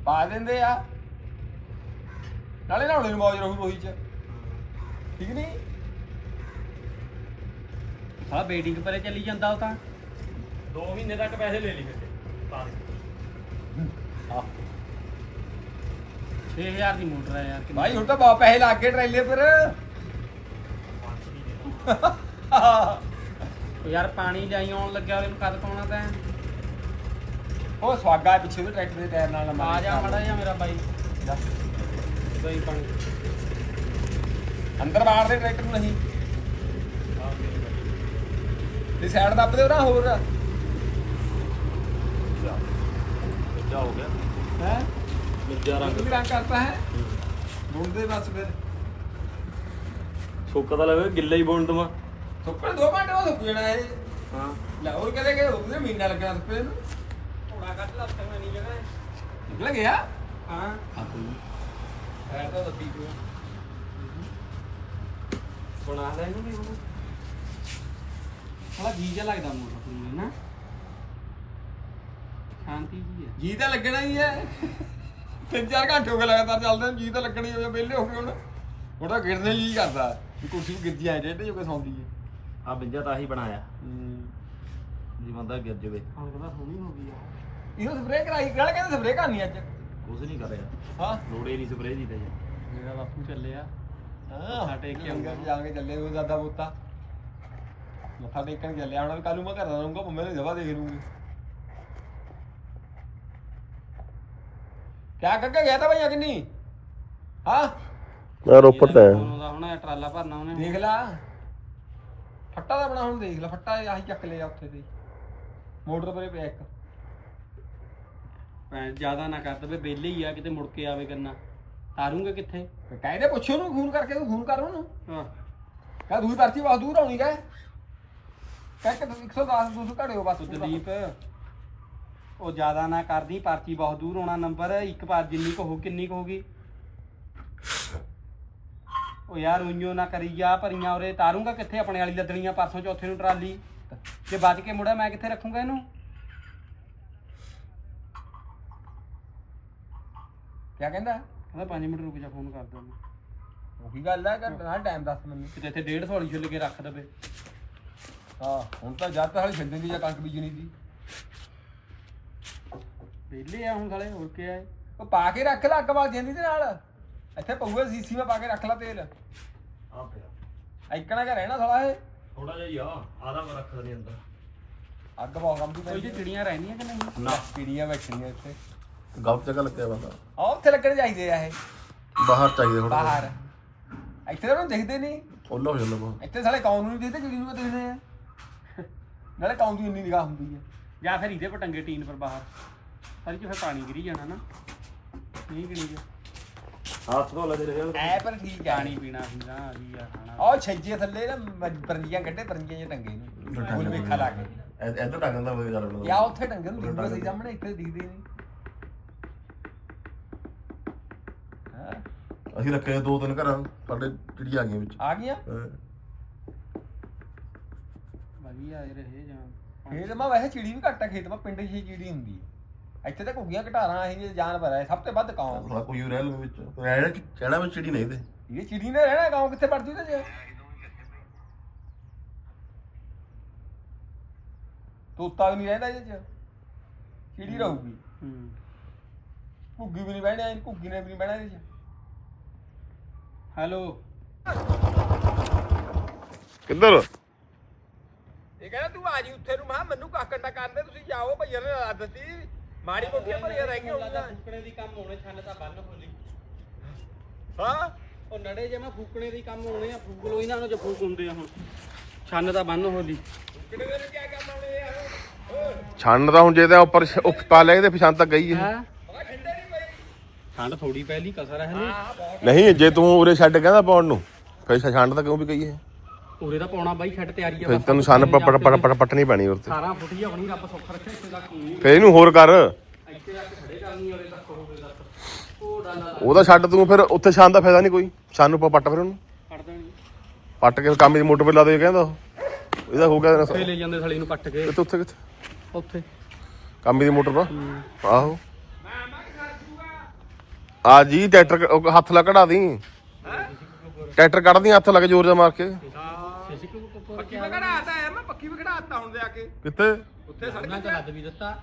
ਪਾ ਦਿੰਦੇ ਆ। ਨਾਲੇ ਨਹਾਉਣੇ ਨੂੰ ਮੌਜ ਰਹੂ ਰੋਹੀ ਚ। ਠੀਕ ਨਹੀਂ ਸਾਲਾ ਬੇਟਿੰਗ ਪਰੇ ਚੱਲੀ ਜਾਂਦਾ ਉਹ ਤਾਂ। 2 ਮਹੀਨੇ ਤੱਕ ਪੈਸੇ ਲੈ ਲਈ ਫਿਰ ਪਾ ਦੇ। ਹਾਂ 6000 ਦੀ ਮੋਟਰ ਆ ਯਾਰ ਭਾਈ ਹੁਣ ਤਾਂ ਬਹੁਤ ਪੈਸੇ ਲੱਗ ਗਏ ਟਰੇਲੇ ਪਰ ਯਾਰ ਪਾਣੀ ਜਾਈ ਆਉਣ ਲੱਗਿਆ ਉਹਨੂੰ ਕਦ ਪਾਉਣਾ ਤੈਂ ਉਹ ਸਵਾਗਾ ਪਿੱਛੇ ਦੇ ਟਰੈਕਟਰ ਦੇ ਟਾਇਰ ਨਾਲ ਆ ਜਾ ਮੜਾ ਜਾ ਮੇਰਾ ਬਾਈ। ਬਾਈ ਪਾਣੀ। ਅੰਦਰ ਬਾਹਰ ਦੇ ਟਰੈਕਟਰ ਨੂੰ ਨਹੀਂ ਤੇ ਸਾਈਡ ਦੱਬ ਦੇ ਉਹਦਾ ਹੋਰ। ਜਾ। ਹੋ ਗਿਆ। ਹੈ? ਮਿਰਜਾ ਰੰਗ। ਕਰਤਾ ਹੈ? ਬੁਣਦੇ ਬਸ ਫਿਰ। ਸੁੱਕਾ ਤਾਂ ਲੱਗੇ ਗਿੱਲਾ ਹੀ ਬੋਣ ਦਵਾ। ਸੁੱਕਣ ਦੋ ਘੰਟੇ ਬਾਅਦ ਸੁੱਕ ਜਾਣਾ ਇਹ। ਹਾਂ। ਲੈ ਹੋਰ ਕਦੇ ਕਿ ਉਹਦੇ ਮਹੀਨਾ ਲੱਗਣਾ ਸੁੱਕੇ ਨੂੰ। ਥੋੜਾ ਕੱਟ ਲੱਗ ਤੱਕ ਨਹੀਂ ਜਗ੍ਹਾ ਨਿਕਲ ਗਿਆ? ਹਾਂ। ਐ ਤਾਂ ਦੱਬੀ ਪਿਆ ਬਣਾ ਲੈ ਇਹਨੂੰ ਵੀ ਹੁਣ। ਥੋੜਾ ਜੀਜਾ ਲੱਗਦਾ ਮੋਟਰ ਨੂੰ ਨਾ ਸ਼ਾਂਤੀ ਜੀ ਹੈ। ਜੀ ਤਾਂ ਲੱਗਣਾ ਹੀ ਹੈ। ਤਿੰਨ ਚਾਰ ਘੰਟੇ ਹੋ ਗਏ ਲਗਾਤਾਰ ਚੱਲਦੇ ਨੂੰ ਜੀ ਤਾਂ ਲੱਗਣੀ ਹੋਇਆ ਵਿਹਲੇ ਹੋ ਗਏ ਹੁਣ। ਤਾਂ ਗਿਰਨੇ ਜੀ ਕਰਦਾ। ਵੀ ਕੁਰਸੀ ਗਿਰਦੀ ਐ ਡੇਢੇ ਜੋ ਕੇ ਸੌਂਦੀ ਹੈ ਆ ਬਿੰਜਾ ਤਾਂ ਹੀ ਬਣਾਇਆ। ਹੂੰ। ਜੀ ਬੰਦਾ ਗਿਰ ਜਵੇ। ਹੁਣ ਕਹਿੰਦਾ ਸੋਹਣੀ ਹੋ ਗਈ ਆ। ਇਹਨੂੰ ਸਪਰੇਅ ਕਰਾਈ ਗੱਲ ਕਹਿੰਦੇ ਸਪਰੇਅ ਕਰਨੀ ਅੱਜ। ਕੁਝ ਨਹੀਂ ਕਰ ਰਿਹਾ। ਹਾਂ। ਲੋੜੇ ਨਹੀਂ ਸਪਰੇਅ ਦੀ ਤੇ ਮੇਰਾ ਬਾਪੂ ਚੱਲਿਆ। ਹਾਂ। ਮੱਥਾ ਟੇਕ ਕੇ ਆਊਗਾ। ਜਾਵਾਂਗੇ ਚੱਲੇ ਉਹ ਦਾਦਾ ਬੋਤਾ ਮੱਥਾ ਟੇਕਣ ਚੱਲਿਆ। ਹੁਣ ਵੀ ਕੱਲ ਨੂੰ ਮੈਂ ਘਰ ਰਹੂੰਗਾ ਮੰਮੇ ਦੀ ਜਵਾ ਦੇਖ ਲੂੰਗੀ ਕਿਆ ਕਰਕੇ ਗਿਆ ਤਾਂ ਭਈਆ ਕਿੰਨੀ? ਹਾਂ? ਮੈਂ ਰੋਪੜ ਤੇ ਆਇਆ ਉਹਦਾ ਹੁਣ ਇਹ ਟਰਾਲਾ ਭਰਨਾ ਉਹਨੇ ਦੇਖ ਲੈ। ਫੱਟਾ ਦਾ ਬਣਾ ਹੁਣ ਦੇਖ ਲੈ ਫੱਟਾ ਆਹੀ ਚੱਕ ਲਿਆ ਉੱਥੇ ਤੇ। ਮੋਟਰ ਪਰੇ ਪਿਆ ਇੱਕ। ਭੈਣ ਜ਼ਿਆਦਾ ਨਾ ਕਰ ਦਵੇ ਬੇਲੇ ਹੀ ਆ ਕਿਤੇ ਮੁੜ ਕੇ ਆਵੇ ਕਰਨਾ। ਤਾਰੂੰਗੇ ਕਿੱਥੇ? ਤੇ ਕਹਿੰਦੇ ਪੁੱਛੋ ਉਹਨੂੰ ਫੋਨ ਕਰਕੇ ਤੂੰ ਫੋਨ ਕਰ ਉਹਨੂੰ। ਹਾਂ। ਕਹ ਦੂਈ ਪਰਚੀ ਬਹੁਤ ਦੂਰ ਆਉਣੀ ਕਹੇ। ਕਹਿ ਕਿ 110 200 ਘੜਿਓ ਬਸ ਦਲੀਪ ਉਹ ਜ਼ਿਆਦਾ ਨਾ ਕਰਦੀ ਪਰਚੀ ਬਹੁਤ ਦੂਰ ਹੋਣਾ ਨੰਬਰ। ਇੱਕ ਪਾਰ ਜਿੰਨੀ ਕੁ ਹੋ ਕਿੰਨੀ ਕੁ ਹੋਗੀ ਉਹ ਯਾਰ ਉਈਓ ਨਾ ਕਰੀ ਜਾ ਭਰੀਆਂ ਉਰੇ ਤਾਰੂੰਗਾ ਕਿੱਥੇ ਆਪਣੇ ਵਾਲੀ ਲੱਦਣੀਆਂ ਪਰਸੋਂ ਚੌਥੇ ਨੂੰ ਟਰਾਲੀ। ਜੇ ਵੱਜ ਕੇ ਮੁੜਿਆ ਮੈਂ ਕਿੱਥੇ ਰੱਖੂੰਗਾ ਇਹਨੂੰ? ਕਿਆ ਕਹਿੰਦਾ? ਕਹਿੰਦਾ 5 ਮਿੰਟ ਰੁਕ ਜਾ ਫੋਨ ਕਰ ਦੋ ਮੈਂ ਉਹੀ ਗੱਲ ਹੈ ਕਿ ਨਾ ਟਾਈਮ ਦੱਸ ਮੈਨੂੰ। ਕਿਤੇ ਇੱਥੇ 150 ਵਾਲੀ ਛਿੱਲ ਕੇ ਰੱਖ ਦਵੇ। ਹਾਂ ਹੁਣ ਤਾਂ ਜਦ ਤੱਕ ਹਾਲੇ ਛੱਡਣ ਦੀ ਜਾਂ ਕਣਕ ਬੀਜਣੀ ਦੀ ਵਿਹਲੇ ਆ ਹੁਣ ਸਾਲੇ ਹੋਰ ਕੀ ਆਏ ਉਹ ਪਾ ਕੇ ਰੱਖ ਲੈ ਅੱਗ ਬਾਲ ਜਾਂਦੀ ਦੇ ਨਾਲ। ਇੱਥੇ ਪਊਗਾ ਸੀਸੀ ਮੈਂ ਪਾ ਕੇ ਰੱਖ ਲਾ ਤੇਲ। ਆ ਪਿਆ। ਐਕਣਾ ਕਾ ਰਹਿਣਾ ਸਾਲਾ ਇਹ। ਥੋੜਾ ਜਿਹਾ ਹੀ ਆ ਆਦਾ ਮੈਂ ਰੱਖ ਦਣੀ ਅੰਦਰ ਅੱਗ ਬਹੁਤ ਕੰਮ ਦੀ ਕੋਈ ਜੀ ਚਿੜੀਆਂ ਰਹਿੰਦੀਆਂ ਕਿ ਨਹੀਂ? ਨਾ ਪੀੜੀਆਂ ਬੈਠਣੀਆਂ ਇੱਥੇ। ਗਲਤ ਜਗ੍ਹਾ ਲੱਗਿਆ ਬੰਦਾ। ਆ ਉੱਥੇ ਲੱਗਣੇ ਚਾਹੀਦੇ ਆ ਇਹ। ਬਾਹਰ ਚਾਹੀਦੇ ਥੋੜਾ ਬਾਹਰ। ਇੱਥੇ ਤਾਂ ਉਹਨੂੰ ਦਿਖਦੇ ਨਹੀਂ। ਓਲਾ ਹੋ ਜਾਂਦਾ ਬਹੁਤ ਇੱਥੇ ਸਾਲੇ ਕੌਣ ਨੂੰ ਨਹੀਂ ਦਿਖਦੇ ਚਿੜੀ ਨੂੰ ਦਿਖਦੇ ਆ। ਨਾਲੇ ਕੌਣ ਦੀ ਇੰਨੀ ਨਿਗਾਹ ਹੁੰਦੀ ਹੈ ਜਾਂ ਫਿਰ ਇਹਦੇ ਪਟੰਗੇ ਟੀਨ ਪਰ ਬਾਹਰ। ਸਾਰੀ ਚ ਫਿਰ ਪਾਣੀ ਗਿਰੀ ਜਾਣਾ ਨਾ। ਨਹੀਂ ਗਿਰੀ ਗਿਆ ਹੱਥ ਧੋ ਲੈ ਤੇਰੇ ਯਾਰ ਐ ਪਰ ਠੀਕ ਹੈ ਪਾਣੀ ਪੀਣਾ ਅਸੀਂ ਆ ਖਾਣਾ। ਉਹ ਛੱਜੇ ਥੱਲੇ ਨਾ ਮ- ਪਰੰਜੀਆਂ ਕੱਢੇ ਪਰੰਜੀਆਂ ਜੇ ਟੰਗੇ ਨੂੰ। ਫੁੱਲ ਵੇਖਾ ਲਾ ਕੇ। ਇੱਧਰ ਟੰਗ ਦਿੰਦਾ ਵਧੀਆ ਗੱਲ ਯਾ ਉੱਥੇ ਟੰਗੇ ਨੂੰ ਦਿਖੂਗਾ ਸਹੀ ਸਾਹਮਣੇ ਇੱਥੇ ਦਿਖਦੇ ਨਹੀਂ। ਹਾਂ? ਅਸੀਂ ਰੱਖੇ ਦੋ ਤਿੰਨ ਘਰਾਂ ਸਾਡੇ ਚਿੜੀਆਂ ਆ ਗਈਆਂ ਵਿੱਚ। ਆ ਗਈਆਂ? ਹਾਂ। ਵਧੀਆ ਇਹ ਰਹੇ ਜਾਂ। ਖੇਤ ਮਾ ਵੈਸੇ ਚਿੜੀ ਵੀ ਘੱਟ ਆ ਖੇਤ ਮਾ ਪਿੰਡ 'ਚ ਹੀ ਚਿੜੀ ਹੁੰਦੀ ਹੈ ਇੱਥੇ ਤਾਂ ਘੁੱਗੀਆਂ ਘਟਾਰਾਂ ਇਹ ਜਿਹੇ ਜਾਨਵਰ ਹੈ ਸਭ ਤੋਂ ਵੱਧ ਕਾਉਂ ਥੋੜਾ ਕੋਈ ਰਹਿ ਲਵੇ ਵਿੱਚ। ਰਹਿਣਾ ਚੜਾ ਵਿੱਚ ਚਿੜੀ ਨਹੀਂ ਤੇ। ਇਹ ਚਿੜੀ ਨੇ ਰਹਿਣਾ ਕਾਉਂ ਕਿੱਥੇ ਪੜਦੀ ਉਹਦੇ 'ਚ? ਤੋਤਾ ਵੀ ਨਹੀਂ ਰਹਿੰਦਾ ਇਹਦੇ 'ਚ। ਚਿੜੀ ਰਹੂਗੀ। ਹੂੰ। ਘੁੱਗੀ ਵੀ ਨਹੀਂ ਬਹਿਣਾ ਘੁੱਗੀ ਨੇ ਵੀ ਨਹੀਂ ਬਹਿਣਾ ਇਹਦੇ 'ਚ। ਹੈਲੋ। ਕਿੱਧਰ? ਇਹ ਕਹਿੰਦਾ ਤੂੰ ਆ ਜੀ ਉੱਥੇ ਨੂੰ ਮਾ ਮੈਨੂੰ ਕਾਕੰਡਾ ਕਰਦੇ ਤੁਸੀਂ ਜਾਓ ਭਈਆ ਨੇ ਰਾਤ ਦਿੱਤੀ। ਮਾੜੀ ਮੋਟੀਆਂ ਭਰੀਆਂ ਰਹਿ ਗਈਆਂ ਹੋਣਗੀਆਂ ਫੂਕਣੇ ਦੀ ਕੰਮ ਹੋਣੇ ਛੰਨ ਤਾਂ ਬੰਨ ਹੋਲੀ ਹਾਂ? ਉਹ ਨੜੇ ਜੇ ਮੈਂ ਫੂਕਣੇ ਦੀ ਕੰਮ ਹੋਣੇ ਆ ਫੂਕ ਲੋ ਇਹਨਾਂ ਨੂੰ ਜੇ ਫੂਕ ਹੁੰਦੇ ਆ ਹੁਣ। ਛੰਨ ਤਾਂ ਬੰਨ ਹੋਲੀ ਕਿਹੜੇ ਵੇਲੇ ਕੀ ਕੰਮ ਆਉਣੇ ਆ? ਛੰਨ ਤਾਂ ਹੁਣ ਜੇ ਤਾਂ ਉੱਪਰ ਉੱਪ ਪਾ ਲਿਆ ਤੇ ਪਛਾਣ ਤੱਕ ਗਈ ਹੈ ਹੈ? ਬੜਾ ਠੰਡੇ ਨਹੀਂ ਪਈ ਠੰਡ ਥੋੜੀ ਪਹਿਲੀ ਕਸਰ ਹੈ ਨਹੀਂ ਜੇ ਤੂੰ ਉਰੇ ਛੱਡ ਕਹਿੰਦਾ ਪਾਉਣ ਨੂੰ ਫਿਰ ਛੰਡ ਤਾਂ ਕਿਉਂ ਵੀ ਗਈ ਹੈ ਉਰੇ ਦਾ ਪਾਉਣਾ ਬਾਈ ਛੱਡ ਤਿਆਰੀ ਆ ਫਿਰ ਬਸ। ਤੈਨੂੰ ਛੰਨ ਪੱਟ ਪੱਟ ਪੱਟ ਪੱਟਣੀ ਪੈਣੀ ਉਰ ਤੇ 18 ਫੁੱਟ ਹੀ ਆਪਣੀ ਰੱਬ ਸੁੱਖ ਰੱਖਿਆ ਇੱਥੇ ਤੱਕ ਨਹੀਂ ਫਿਰ ਇਹਨੂੰ ਹੋਰ ਕਰ। ਇੱਥੇ ਆ ਕੇ ਖੜੇ ਕਰਨੀ ਉਰੇ ਤੱਕ ਹੋਵੇ ਤੱਕ। ਉਹ ਡਾਲਾ ਉਹਦਾ ਛੱਡ ਤੂੰ ਫਿਰ ਉੱਥੇ ਛਾਨ ਦਾ ਫਾਇਦਾ ਨਹੀਂ ਕੋਈ। ਛਾਨ ਉੱਪਰ ਪੱਟ ਫਿਰ ਉਹਨੂੰ। ਕੱਢ ਦੇਣੀ। ਪੱਟ ਕੇ ਕੰਮ ਦੀ ਮੋਟਰ 'ਤੇ ਲਾ ਦੇ ਕਹਿੰਦਾ ਉਹ। ਇਹਦਾ ਹੋ ਗਿਆ ਉੱਥੇ ਲੈ ਜਾਂਦੇ ਥਲੀ ਨੂੰ ਪੱਟ ਕੇ। ਕਿੱਥੇ ਉੱਥੇ ਕਿੱਥੇ? ਉੱਥੇ। ਕੰਮ ਦੀ ਮੋਟਰ ਪਾ। ਆਹੋ। ਆ ਜੀ ਟਰੈਕਟਰ ਉਹ ਹੱਥ ਲਾ ਕਢਾ ਦੀ। ਟਰੈਕਟਰ ਕੱਢਦੀ ਹੱਥ ਲਾ ਕੇ ਜ਼ੋਰ ਜਾ ਮਾਰ ਕੇ। ਪੱਕੀ ਵੀ ਖੜਾਤਾ ਹੈ ਮੈਂ ਪੱਕੀ ਵੀ ਖੜਾਤਾ ਹੁਣ ਦੇ ਆ ਕੇ। ਕਿੱਥੇ? ਉੱਥੇ ਸੜਕ ਤੇ ਲੱਦ ਵੀ ਦਿੱਤਾ।